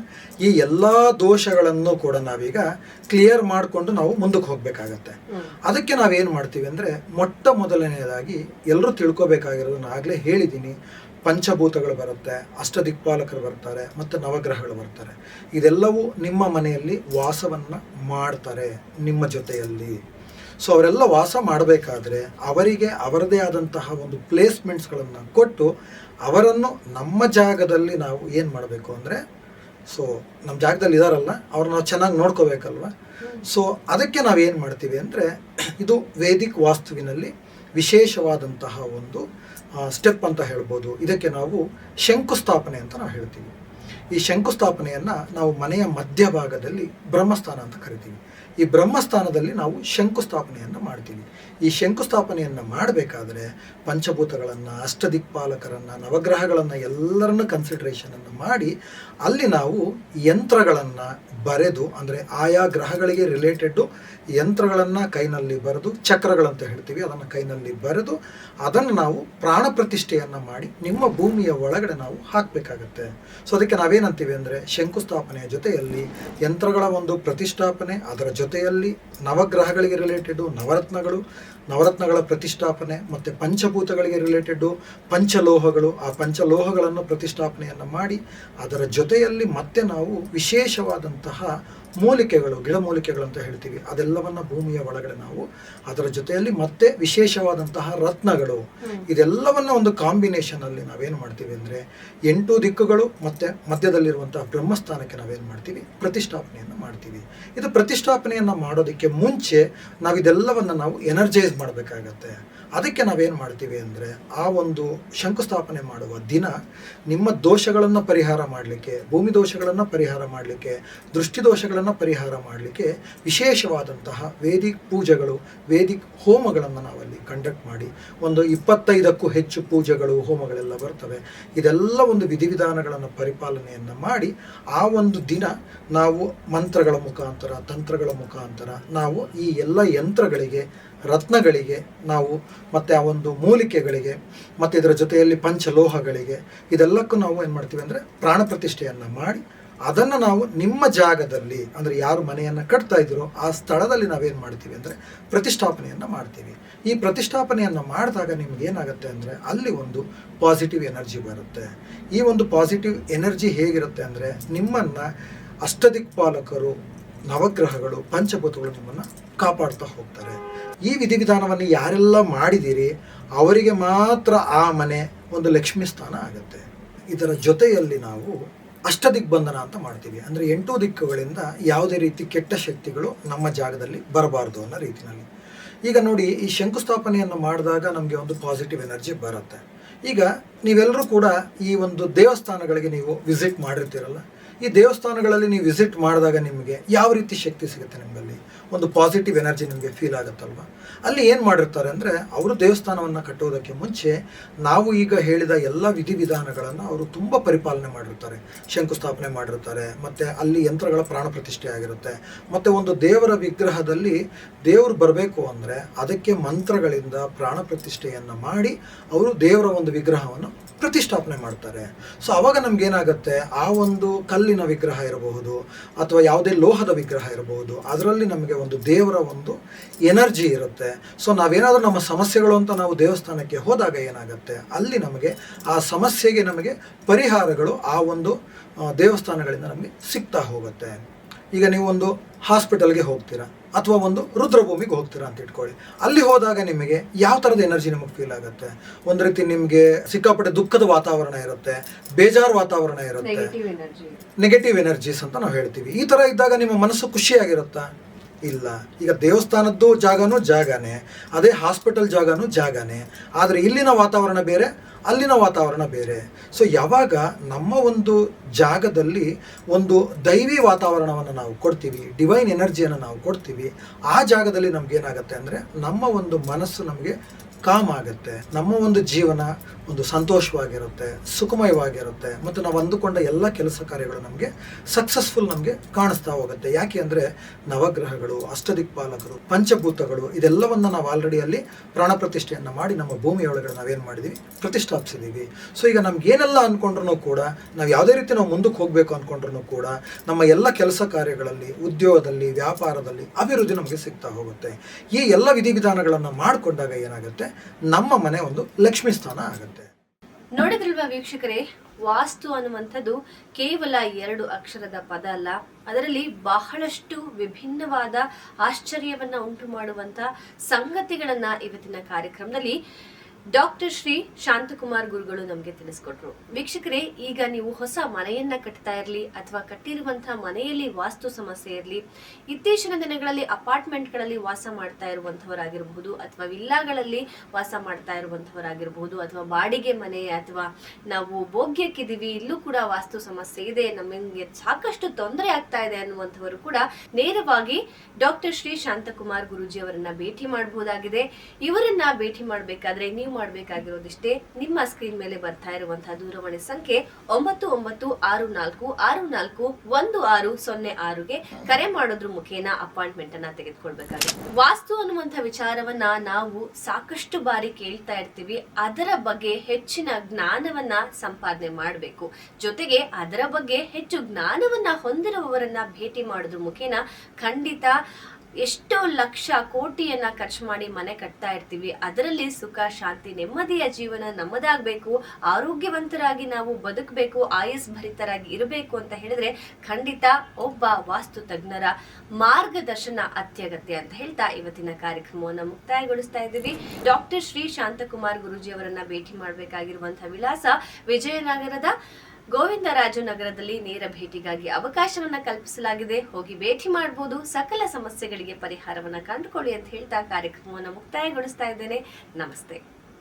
ಈ ಎಲ್ಲ ದೋಷಗಳನ್ನು ಕೂಡ ನಾವೀಗ ಕ್ಲಿಯರ್ ಮಾಡಿಕೊಂಡು ನಾವು ಮುಂದಕ್ಕೆ ಹೋಗಬೇಕಾಗತ್ತೆ. ಅದಕ್ಕೆ ನಾವೇನು ಮಾಡ್ತೀವಿ ಅಂದರೆ ಮೊಟ್ಟ ಮೊದಲನೆಯದಾಗಿ ಎಲ್ಲರೂ ತಿಳ್ಕೊಬೇಕಾಗಿರೋದು ನಾನು ಆಗಲೇ ಹೇಳಿದ್ದೀನಿ ಪಂಚಭೂತಗಳು ಬರುತ್ತೆ, ಅಷ್ಟದಿಕ್ಪಾಲಕರು ಬರ್ತಾರೆ ಮತ್ತು ನವಗ್ರಹಗಳು ಬರ್ತಾರೆ. ಇದೆಲ್ಲವೂ ನಿಮ್ಮ ಮನೆಯಲ್ಲಿ ವಾಸವನ್ನು ಮಾಡ್ತಾರೆ ನಿಮ್ಮ ಜೊತೆಯಲ್ಲಿ. ಸೊ ಅವರೆಲ್ಲ ವಾಸ ಮಾಡಬೇಕಾದ್ರೆ ಅವರಿಗೆ ಅವರದೇ ಆದಂತಹ ಒಂದು ಪ್ಲೇಸ್ಮೆಂಟ್ಸ್ಗಳನ್ನು ಕೊಟ್ಟು ಅವರನ್ನು ನಮ್ಮ ಜಾಗದಲ್ಲಿ ನಾವು ಏನು ಮಾಡಬೇಕು ಅಂದರೆ ಸೊ ನಮ್ಮ ಜಾಗದಲ್ಲಿ ಇದಾರಲ್ಲ, ಅವ್ರನ್ನ ನಾವು ಚೆನ್ನಾಗಿ ನೋಡ್ಕೋಬೇಕಲ್ವ? ಸೊ ಅದಕ್ಕೆ ನಾವೇನು ಮಾಡ್ತೀವಿ ಅಂದರೆ, ಇದು ವೇದಿಕ್ ವಾಸ್ತುವಿನಲ್ಲಿ ವಿಶೇಷವಾದಂತಹ ಒಂದು ಸ್ಟೆಪ್ ಅಂತ ಹೇಳ್ಬೋದು. ಇದಕ್ಕೆ ನಾವು ಶಂಕುಸ್ಥಾಪನೆ ಅಂತ ನಾವು ಹೇಳ್ತೀವಿ. ಈ ಶಂಕುಸ್ಥಾಪನೆಯನ್ನು ನಾವು ಮನೆಯ ಮಧ್ಯಭಾಗದಲ್ಲಿ ಬ್ರಹ್ಮಸ್ಥಾನ ಅಂತ ಕರಿತೀವಿ. ಈ ಬ್ರಹ್ಮಸ್ಥಾನದಲ್ಲಿ ನಾವು ಶಂಕುಸ್ಥಾಪನೆಯನ್ನು ಮಾಡ್ತೀವಿ. ಈ ಶಂಕುಸ್ಥಾಪನೆಯನ್ನು ಮಾಡಬೇಕಾದ್ರೆ ಪಂಚಭೂತಗಳನ್ನು, ಅಷ್ಟದಿಕ್ಪಾಲಕರನ್ನು, ನವಗ್ರಹಗಳನ್ನು ಎಲ್ಲರನ್ನು ಕನ್ಸಿಡ್ರೇಷನನ್ನು ಮಾಡಿ ಅಲ್ಲಿ ನಾವು ಯಂತ್ರಗಳನ್ನು ಬರೆದು, ಅಂದರೆ ಆಯಾ ಗ್ರಹಗಳಿಗೆ ರಿಲೇಟೆಡ್ಡು ಯಂತ್ರಗಳನ್ನು ಕೈನಲ್ಲಿ ಬರೆದು ಚಕ್ರಗಳಂತ ಹೇಳ್ತೀವಿ, ಅದನ್ನು ಕೈನಲ್ಲಿ ಬರೆದು, ಅದನ್ನು ನಾವು ಪ್ರಾಣ ಪ್ರತಿಷ್ಠೆಯನ್ನು ಮಾಡಿ ನಿಮ್ಮ ಭೂಮಿಯ ಒಳಗಡೆ ನಾವು ಹಾಕಬೇಕಾಗತ್ತೆ. ಸೊ ಅದಕ್ಕೆ ನಾವೇನಂತೀವಿ ಅಂದರೆ, ಶಂಕುಸ್ಥಾಪನೆಯ ಜೊತೆಯಲ್ಲಿ ಯಂತ್ರಗಳ ಒಂದು ಪ್ರತಿಷ್ಠಾಪನೆ, ಅದರ ಜೊತೆಯಲ್ಲಿ ನವಗ್ರಹಗಳಿಗೆ ರಿಲೇಟೆಡು ನವರತ್ನಗಳು ನವರತ್ನಗಳ ಪ್ರತಿಷ್ಠಾಪನೆ ಮತ್ತು ಪಂಚಭೂತಗಳಿಗೆ ರಿಲೇಟೆಡ್ಡು ಪಂಚಲೋಹಗಳು, ಆ ಪಂಚಲೋಹಗಳನ್ನು ಪ್ರತಿಷ್ಠಾಪನೆಯನ್ನು ಮಾಡಿ ಅದರ ಜೊತೆಯಲ್ಲಿ ಮತ್ತೆ ನಾವು ವಿಶೇಷವಾದಂತಹ ಮೂಲಿಕೆಗಳು ಗಿಡಮೂಲಿಕೆಗಳು ಅಂತ ಹೇಳ್ತೀವಿ. ಅದೆಲ್ಲವನ್ನ ಭೂಮಿಯ ಒಳಗಡೆ ನಾವು ಅದರ ಜೊತೆಯಲ್ಲಿ ಮತ್ತೆ ವಿಶೇಷವಾದಂತಹ ರತ್ನಗಳು. ಇದೆಲ್ಲವನ್ನ ಒಂದು ಕಾಂಬಿನೇಷನ್ ಅಲ್ಲಿ ನಾವೇನು ಮಾಡ್ತೀವಿ ಅಂದರೆ ಎಂಟು ದಿಕ್ಕುಗಳು ಮತ್ತೆ ಮಧ್ಯದಲ್ಲಿರುವಂತಹ ಬ್ರಹ್ಮಸ್ಥಾನಕ್ಕೆ ನಾವೇನು ಮಾಡ್ತೀವಿ? ಪ್ರತಿಷ್ಠಾಪನೆಯನ್ನು ಮಾಡ್ತೀವಿ. ಇದು ಪ್ರತಿಷ್ಠಾಪನೆಯನ್ನು ಮಾಡೋದಕ್ಕೆ ಮುಂಚೆ ನಾವು ಇದೆಲ್ಲವನ್ನ ನಾವು ಎನರ್ಜೈಸ್ ಮಾಡಬೇಕಾಗತ್ತೆ. ಅದಕ್ಕೆ ನಾವೇನು ಮಾಡ್ತೀವಿ ಅಂದರೆ ಆ ಒಂದು ಶಂಕುಸ್ಥಾಪನೆ ಮಾಡುವ ದಿನ ನಿಮ್ಮ ದೋಷಗಳನ್ನು ಪರಿಹಾರ ಮಾಡಲಿಕ್ಕೆ, ಭೂಮಿ ದೋಷಗಳನ್ನು ಪರಿಹಾರ ಮಾಡಲಿಕ್ಕೆ, ದೃಷ್ಟಿ ದೋಷಗಳನ್ನು ಪರಿಹಾರ ಮಾಡಲಿಕ್ಕೆ ವಿಶೇಷವಾದಂತಹ ವೇದಿಕ್ ಪೂಜೆಗಳು, ವೇದಿಕ್ ಹೋಮಗಳನ್ನು ನಾವಲ್ಲಿ ಕಂಡಕ್ಟ್ ಮಾಡಿ ಒಂದು ಇಪ್ಪತ್ತೈದಕ್ಕೂ ಹೆಚ್ಚು ಪೂಜೆಗಳು, ಹೋಮಗಳೆಲ್ಲ ಬರ್ತವೆ. ಇದೆಲ್ಲ ಒಂದು ವಿಧಿವಿಧಾನಗಳನ್ನು ಪರಿಪಾಲನೆಯನ್ನು ಮಾಡಿ ಆ ಒಂದು ದಿನ ನಾವು ಮಂತ್ರಗಳ ಮುಖಾಂತರ, ತಂತ್ರಗಳ ಮುಖಾಂತರ, ನಾವು ಈ ಎಲ್ಲ ಯಂತ್ರಗಳಿಗೆ, ರತ್ನಗಳಿಗೆ, ನಾವು ಮತ್ತು ಆ ಒಂದು ಮೂಲಿಕೆಗಳಿಗೆ, ಮತ್ತು ಇದರ ಜೊತೆಯಲ್ಲಿ ಪಂಚಲೋಹಗಳಿಗೆ, ಇದೆಲ್ಲಕ್ಕೂ ನಾವು ಏನು ಮಾಡ್ತೀವಿ ಅಂದರೆ ಪ್ರಾಣ ಪ್ರತಿಷ್ಠೆಯನ್ನು ಮಾಡಿ ಅದನ್ನು ನಾವು ನಿಮ್ಮ ಜಾಗದಲ್ಲಿ ಅಂದರೆ ಯಾರು ಮನೆಯನ್ನು ಕಟ್ತಾ ಇದ್ದೀರೋ ಆ ಸ್ಥಳದಲ್ಲಿ ನಾವೇನು ಮಾಡ್ತೀವಿ ಅಂದರೆ ಪ್ರತಿಷ್ಠಾಪನೆಯನ್ನು ಮಾಡ್ತೀವಿ. ಈ ಪ್ರತಿಷ್ಠಾಪನೆಯನ್ನು ಮಾಡಿದಾಗ ನಿಮ್ಗೆ ಏನಾಗುತ್ತೆ ಅಂದರೆ ಅಲ್ಲಿ ಒಂದು ಪಾಸಿಟಿವ್ ಎನರ್ಜಿ ಬರುತ್ತೆ. ಈ ಒಂದು ಪಾಸಿಟಿವ್ ಎನರ್ಜಿ ಹೇಗಿರುತ್ತೆ ಅಂದರೆ ನಿಮ್ಮನ್ನು ಅಷ್ಟದಿಕ್ಪಾಲಕರು, ನವಗ್ರಹಗಳು, ಪಂಚಭೂತಗಳು ನಿಮ್ಮನ್ನು ಕಾಪಾಡ್ತಾ ಹೋಗ್ತಾರೆ. ಈ ವಿಧಿವಿಧಾನವನ್ನು ಯಾರೆಲ್ಲ ಮಾಡಿದ್ದೀರಿ ಅವರಿಗೆ ಮಾತ್ರ ಆ ಮನೆ ಒಂದು ಲಕ್ಷ್ಮಿ ಸ್ಥಾನ ಆಗುತ್ತೆ. ಇದರ ಜೊತೆಯಲ್ಲಿ ನಾವು ಅಷ್ಟದಿಗ್ಬಂಧನ ಅಂತ ಮಾಡ್ತೀವಿ. ಅಂದರೆ ಎಂಟು ದಿಕ್ಕುಗಳಿಂದ ಯಾವುದೇ ರೀತಿ ಕೆಟ್ಟ ಶಕ್ತಿಗಳು ನಮ್ಮ ಜಾಗದಲ್ಲಿ ಬರಬಾರ್ದು ಅನ್ನೋ ರೀತಿಯಲ್ಲಿ ಈಗ ನೋಡಿ, ಈ ಶಂಕುಸ್ಥಾಪನೆಯನ್ನು ಮಾಡಿದಾಗ ನಮಗೆ ಒಂದು ಪಾಸಿಟಿವ್ ಎನರ್ಜಿ ಬರುತ್ತೆ. ಈಗ ನೀವೆಲ್ಲರೂ ಕೂಡ ಈ ಒಂದು ದೇವಸ್ಥಾನಗಳಿಗೆ ನೀವು ವಿಸಿಟ್ ಮಾಡಿರ್ತೀರಲ್ಲ ಈ ದೇವಸ್ಥಾನಗಳಲ್ಲಿ ನೀವು ವಿಸಿಟ್ ಮಾಡಿದಾಗ ನಿಮಗೆ ಯಾವ ರೀತಿ ಶಕ್ತಿ ಸಿಗುತ್ತೆ ನಿಮ್ಮಲ್ಲಿ? ಒಂದು ಪಾಸಿಟಿವ್ ಎನರ್ಜಿ ನಿಮಗೆ ಫೀಲ್ ಆಗುತ್ತಲ್ವ? ಅಲ್ಲಿ ಏನು ಮಾಡಿರ್ತಾರೆ ಅಂದರೆ ಅವರು ದೇವಸ್ಥಾನವನ್ನು ಕಟ್ಟೋದಕ್ಕೆ ಮುಂಚೆ ನಾವು ಈಗ ಹೇಳಿದ ಎಲ್ಲ ವಿಧಿವಿಧಾನಗಳನ್ನು ಅವರು ತುಂಬ ಪರಿಪಾಲನೆ ಮಾಡಿರ್ತಾರೆ. ಶಂಕುಸ್ಥಾಪನೆ ಮಾಡಿರ್ತಾರೆ, ಮತ್ತು ಅಲ್ಲಿ ಯಂತ್ರಗಳ ಪ್ರಾಣ ಪ್ರತಿಷ್ಠೆ ಆಗಿರುತ್ತೆ. ಮತ್ತು ಒಂದು ದೇವರ ವಿಗ್ರಹದಲ್ಲಿ ದೇವರು ಬರಬೇಕು ಅಂದರೆ ಅದಕ್ಕೆ ಮಂತ್ರಗಳಿಂದ ಪ್ರಾಣ ಪ್ರತಿಷ್ಠೆಯನ್ನು ಮಾಡಿ ಅವರು ದೇವರ ಒಂದು ವಿಗ್ರಹವನ್ನು ಪ್ರತಿಷ್ಠಾಪನೆ ಮಾಡ್ತಾರೆ. ಸೊ ಅವಾಗ ನಮಗೇನಾಗುತ್ತೆ ಆ ಒಂದು ಕಲ್ಲಿನ ವಿಗ್ರಹ ಇರಬಹುದು, ಅಥವಾ ಯಾವುದೇ ಲೋಹದ ವಿಗ್ರಹ ಇರಬಹುದು, ಅದರಲ್ಲಿ ನಮಗೆ ಒಂದು ದೇವರ ಒಂದು ಎನರ್ಜಿ ಇರುತ್ತೆ. ಸೊ ನಾವೇನಾದರೂ ನಮ್ಮ ಸಮಸ್ಯೆಗಳು ಅಂತ ನಾವು ದೇವಸ್ಥಾನಕ್ಕೆ ಹೋದಾಗ ಏನಾಗುತ್ತೆ? ಅಲ್ಲಿ ನಮಗೆ ಆ ಸಮಸ್ಯೆಗೆ ನಮಗೆ ಪರಿಹಾರಗಳು ಆ ಒಂದು ದೇವಸ್ಥಾನಗಳಿಂದ ನಮಗೆ ಸಿಗ್ತಾ ಹೋಗುತ್ತೆ. ಈಗ ನೀವು ಒಂದು ಹಾಸ್ಪಿಟಲ್ಗೆ ಹೋಗ್ತೀರಾ? ಅಥವಾ ಒಂದು ರುದ್ರಭೂಮಿಗೆ ಹೋಗ್ತೀರಾ ಅಂತ ಇಟ್ಕೊಳ್ಳಿ. ಅಲ್ಲಿ ಹೋದಾಗ ನಿಮಗೆ ಯಾವ ಥರದ ಎನರ್ಜಿ ನಿಮಗೆ ಫೀಲ್ ಆಗುತ್ತೆ? ಒಂದು ರೀತಿ ನಿಮಗೆ ಸಿಕ್ಕಾಪಟ್ಟೆ ದುಃಖದ ವಾತಾವರಣ ಇರುತ್ತೆ ಬೇಜಾರು ವಾತಾವರಣ ಇರುತ್ತೆ ನೆಗೆಟಿವ್ ಎನರ್ಜಿ ನೆಗೆಟಿವ್ ಎನರ್ಜೀಸ್ ಅಂತ ನಾವು ಹೇಳ್ತೀವಿ. ಈ ಥರ ಇದ್ದಾಗ ನಿಮ್ಮ ಮನಸ್ಸು ಖುಷಿಯಾಗಿರುತ್ತಾ? ಇಲ್ಲ. ಈಗ ದೇವಸ್ಥಾನದ್ದು ಜಾಗನೂ ಜಾಗನೇ, ಅದೇ ಹಾಸ್ಪಿಟಲ್ ಜಾಗನೂ ಜಾಗನೇ. ಆದರೆ ಇಲ್ಲಿನ ವಾತಾವರಣ ಬೇರೆ, ಅಲ್ಲಿನ ವಾತಾವರಣ ಬೇರೆ. ಸೊ ಯಾವಾಗ ನಮ್ಮ ಒಂದು ಜಾಗದಲ್ಲಿ ಒಂದು ದೈವಿ ವಾತಾವರಣವನ್ನು ನಾವು ಕೊಡ್ತೀವಿ ಡಿವೈನ್ ಎನರ್ಜಿಯನ್ನು ನಾವು ಕೊಡ್ತೀವಿ, ಆ ಜಾಗದಲ್ಲಿ ನಮಗೇನಾಗುತ್ತೆ ಅಂದರೆ ನಮ್ಮ ಒಂದು ಮನಸ್ಸು ನಮಗೆ ಕಾಮ್ ಆಗುತ್ತೆ, ನಮ್ಮ ಒಂದು ಜೀವನ ಒಂದು ಸಂತೋಷವಾಗಿರುತ್ತೆ, ಸುಖಮಯವಾಗಿರುತ್ತೆ, ಮತ್ತು ನಾವು ಅಂದುಕೊಂಡ ಎಲ್ಲ ಕೆಲಸ ಕಾರ್ಯಗಳು ನಮಗೆ ಸಕ್ಸಸ್ಫುಲ್ ನಮಗೆ ಕಾಣಿಸ್ತಾ ಹೋಗುತ್ತೆ. ಯಾಕೆ ಅಂದರೆ ನವಗ್ರಹಗಳು, ಅಷ್ಟದಿಕ್ಪಾಲಕರು, ಪಂಚಭೂತಗಳು, ಇದೆಲ್ಲವನ್ನು ನಾವು ಆಲ್ರೆಡಿ ಅಲ್ಲಿ ಪ್ರಾಣ ಪ್ರತಿಷ್ಠೆಯನ್ನು ಮಾಡಿ ನಮ್ಮ ಭೂಮಿಯೊಳಗಡೆ ನಾವೇನು ಮಾಡಿದ್ದೀವಿ ಪ್ರತಿಷ್ಠಾಪಿಸಿದ್ದೀವಿ ಸೊ ಈಗ ನಮ್ಗೆ ಏನೆಲ್ಲ ಅಂದ್ಕೊಂಡ್ರೂ ಕೂಡ, ನಾವು ಯಾವುದೇ ರೀತಿ ನಾವು ಮುಂದಕ್ಕೆ ಹೋಗಬೇಕು ಅಂದ್ಕೊಂಡ್ರೂ ಕೂಡ, ನಮ್ಮ ಎಲ್ಲ ಕೆಲಸ ಕಾರ್ಯಗಳಲ್ಲಿ, ಉದ್ಯೋಗದಲ್ಲಿ, ವ್ಯಾಪಾರದಲ್ಲಿ ಅಭಿವೃದ್ಧಿ ನಮಗೆ ಸಿಗ್ತಾ ಹೋಗುತ್ತೆ. ಈ ಎಲ್ಲ ವಿಧಿವಿಧಾನಗಳನ್ನು ಮಾಡಿಕೊಂಡಾಗ ಏನಾಗುತ್ತೆ? ನಮ್ಮ ಮನೆ ಒಂದು ಲಕ್ಷ್ಮೀ ಸ್ಥಾನ ಆಗುತ್ತೆ. ನೋಡಿದ್ರಲ್ವಾ ವೀಕ್ಷಕರೇ, ವಾಸ್ತು ಅನ್ನುವಂಥದ್ದು ಕೇವಲ ಎರಡು ಅಕ್ಷರದ ಪದ ಅಲ್ಲ. ಅದರಲ್ಲಿ ಬಹಳಷ್ಟು ವಿಭಿನ್ನವಾದ ಆಶ್ಚರ್ಯವನ್ನ ಉಂಟು ಮಾಡುವಂತ ಸಂಗತಿಗಳನ್ನ ಇವತ್ತಿನ ಕಾರ್ಯಕ್ರಮದಲ್ಲಿ ಡಾಕ್ಟರ್ ಶ್ರೀ ಶಾಂತಕುಮಾರ್ ಗುರುಗಳು ನಮಗೆ ತಿಳಿಸ್ಕೊಟ್ರು. ವೀಕ್ಷಕರೇ, ಈಗ ನೀವು ಹೊಸ ಮನೆಯನ್ನ ಕಟ್ತಾ ಇರಲಿ ಅಥವಾ ಕಟ್ಟಿರುವಂತಹ ಮನೆಯಲ್ಲಿ ವಾಸ್ತು ಸಮಸ್ಯೆ ಇರಲಿ, ಇತ್ತೀಚಿನ ದಿನಗಳಲ್ಲಿ ಅಪಾರ್ಟ್ಮೆಂಟ್ಗಳಲ್ಲಿ ವಾಸ ಮಾಡ್ತಾ ಇರುವಂತಹವರಾಗಿರಬಹುದು ಅಥವಾ ವಿಲ್ಲಾಗಳಲ್ಲಿ ವಾಸ ಮಾಡ್ತಾ ಇರುವಂತಹವರಾಗಿರಬಹುದು ಅಥವಾ ಬಾಡಿಗೆ ಮನೆ ಅಥವಾ ನಾವು ಭೋಗ್ಯಕ್ಕಿದ್ದೀವಿ, ಇಲ್ಲೂ ಕೂಡ ವಾಸ್ತು ಸಮಸ್ಯೆ ಇದೆ, ನಮಗೆ ಸಾಕಷ್ಟು ತೊಂದರೆ ಆಗ್ತಾ ಇದೆ ಅನ್ನುವಂಥವರು ಕೂಡ ನೇರವಾಗಿ ಡಾಕ್ಟರ್ ಶ್ರೀ ಶಾಂತಕುಮಾರ್ ಗುರೂಜಿ ಅವರನ್ನ ಭೇಟಿ ಮಾಡಬಹುದಾಗಿದೆ ಇವರನ್ನ ಭೇಟಿ ಮಾಡಬೇಕಾದ್ರೆ ನೀವು ಮಾಡಬೇಕಾಗಿರೋದಿಷ್ಟೇ ನಿಮ್ಮ ಸ್ಕ್ರೀನ್ ಮೇಲೆ ಬರ್ತಾ ಇರುವಂತಹ ದೂರವಾಣಿ ಸಂಖ್ಯೆ ಒಂಬತ್ತು ಒಂಬತ್ತು, ಆರು, ನಾಲ್ಕು ಆರು, ನಾಲ್ಕು, ಒಂದು, ಆರು, ಸೊನ್ನೆ ಆರುಗೆ ಕರೆ ಮಾಡೋದ್ರ ಮುಖೇನ ಅಪಾಯಿಂಟ್ಮೆಂಟ್ ಅನ್ನ ತೆಗೆದುಕೊಳ್ಬೇಕಾಗುತ್ತೆ. ವಾಸ್ತು ಅನ್ನುವಂಥ ವಿಚಾರವನ್ನ ನಾವು ಸಾಕಷ್ಟು ಬಾರಿ ಕೇಳ್ತಾ ಇರ್ತೀವಿ. ಅದರ ಬಗ್ಗೆ ಹೆಚ್ಚಿನ ಜ್ಞಾನವನ್ನ ಸಂಪಾದನೆ ಮಾಡಬೇಕು. ಜೊತೆಗೆ ಅದರ ಬಗ್ಗೆ ಹೆಚ್ಚು ಜ್ಞಾನವನ್ನ ಹೊಂದಿರುವವರನ್ನ ಭೇಟಿ ಮಾಡೋದ್ರ ಮುಖೇನ ಖಂಡಿತ ಎಷ್ಟೋ ಲಕ್ಷ ಕೋಟಿಯನ್ನ ಖರ್ಚು ಮಾಡಿ ಮನೆ ಕಟ್ತಾ ಇರ್ತೀವಿ. ಅದರಲ್ಲಿ ಸುಖ, ಶಾಂತಿ, ನೆಮ್ಮದಿಯ ಜೀವನ ನಮ್ಮದಾಗಬೇಕು. ಆರೋಗ್ಯವಂತರಾಗಿ ನಾವು ಬದುಕಬೇಕು ಆಯಸ್ ಭರಿತರಾಗಿ ಇರಬೇಕು ಅಂತ ಹೇಳಿದ್ರೆ ಖಂಡಿತ ಒಬ್ಬ ವಾಸ್ತು ತಜ್ಞರ ಮಾರ್ಗದರ್ಶನ ಅತ್ಯಗತ್ಯ ಅಂತ ಹೇಳ್ತಾ ಇವತ್ತಿನ ಕಾರ್ಯಕ್ರಮವನ್ನು ಮುಕ್ತಾಯಗೊಳಿಸ್ತಾ ಇದ್ದೀವಿ. ಡಾಕ್ಟರ್ ಶ್ರೀ ಶಾಂತಕುಮಾರ್ ಗುರುಜಿ ಅವರನ್ನ ಭೇಟಿ ಮಾಡಬೇಕಾಗಿರುವಂತಹ ವಿಳಾಸ ವಿಜಯನಗರದ ಗೋವಿಂದರಾಜು ನಗರದಲ್ಲಿ ನೇರ ಭೇಟಿಗಾಗಿ ಅವಕಾಶವನ್ನ ಕಲ್ಪಿಸಲಾಗಿದೆ. ಹೋಗಿ ಭೇಟಿ ಮಾಡಬಹುದು ಸಕಲ ಸಮಸ್ಯೆಗಳಿಗೆ ಪರಿಹಾರವನ್ನ ಕಂಡುಕೊಳ್ಳಿ ಅಂತ ಹೇಳ್ತಾ ಕಾರ್ಯಕ್ರಮವನ್ನು ಮುಕ್ತಾಯಗೊಳಿಸ್ತಾ ಇದ್ದೇನೆ. ನಮಸ್ತೆ.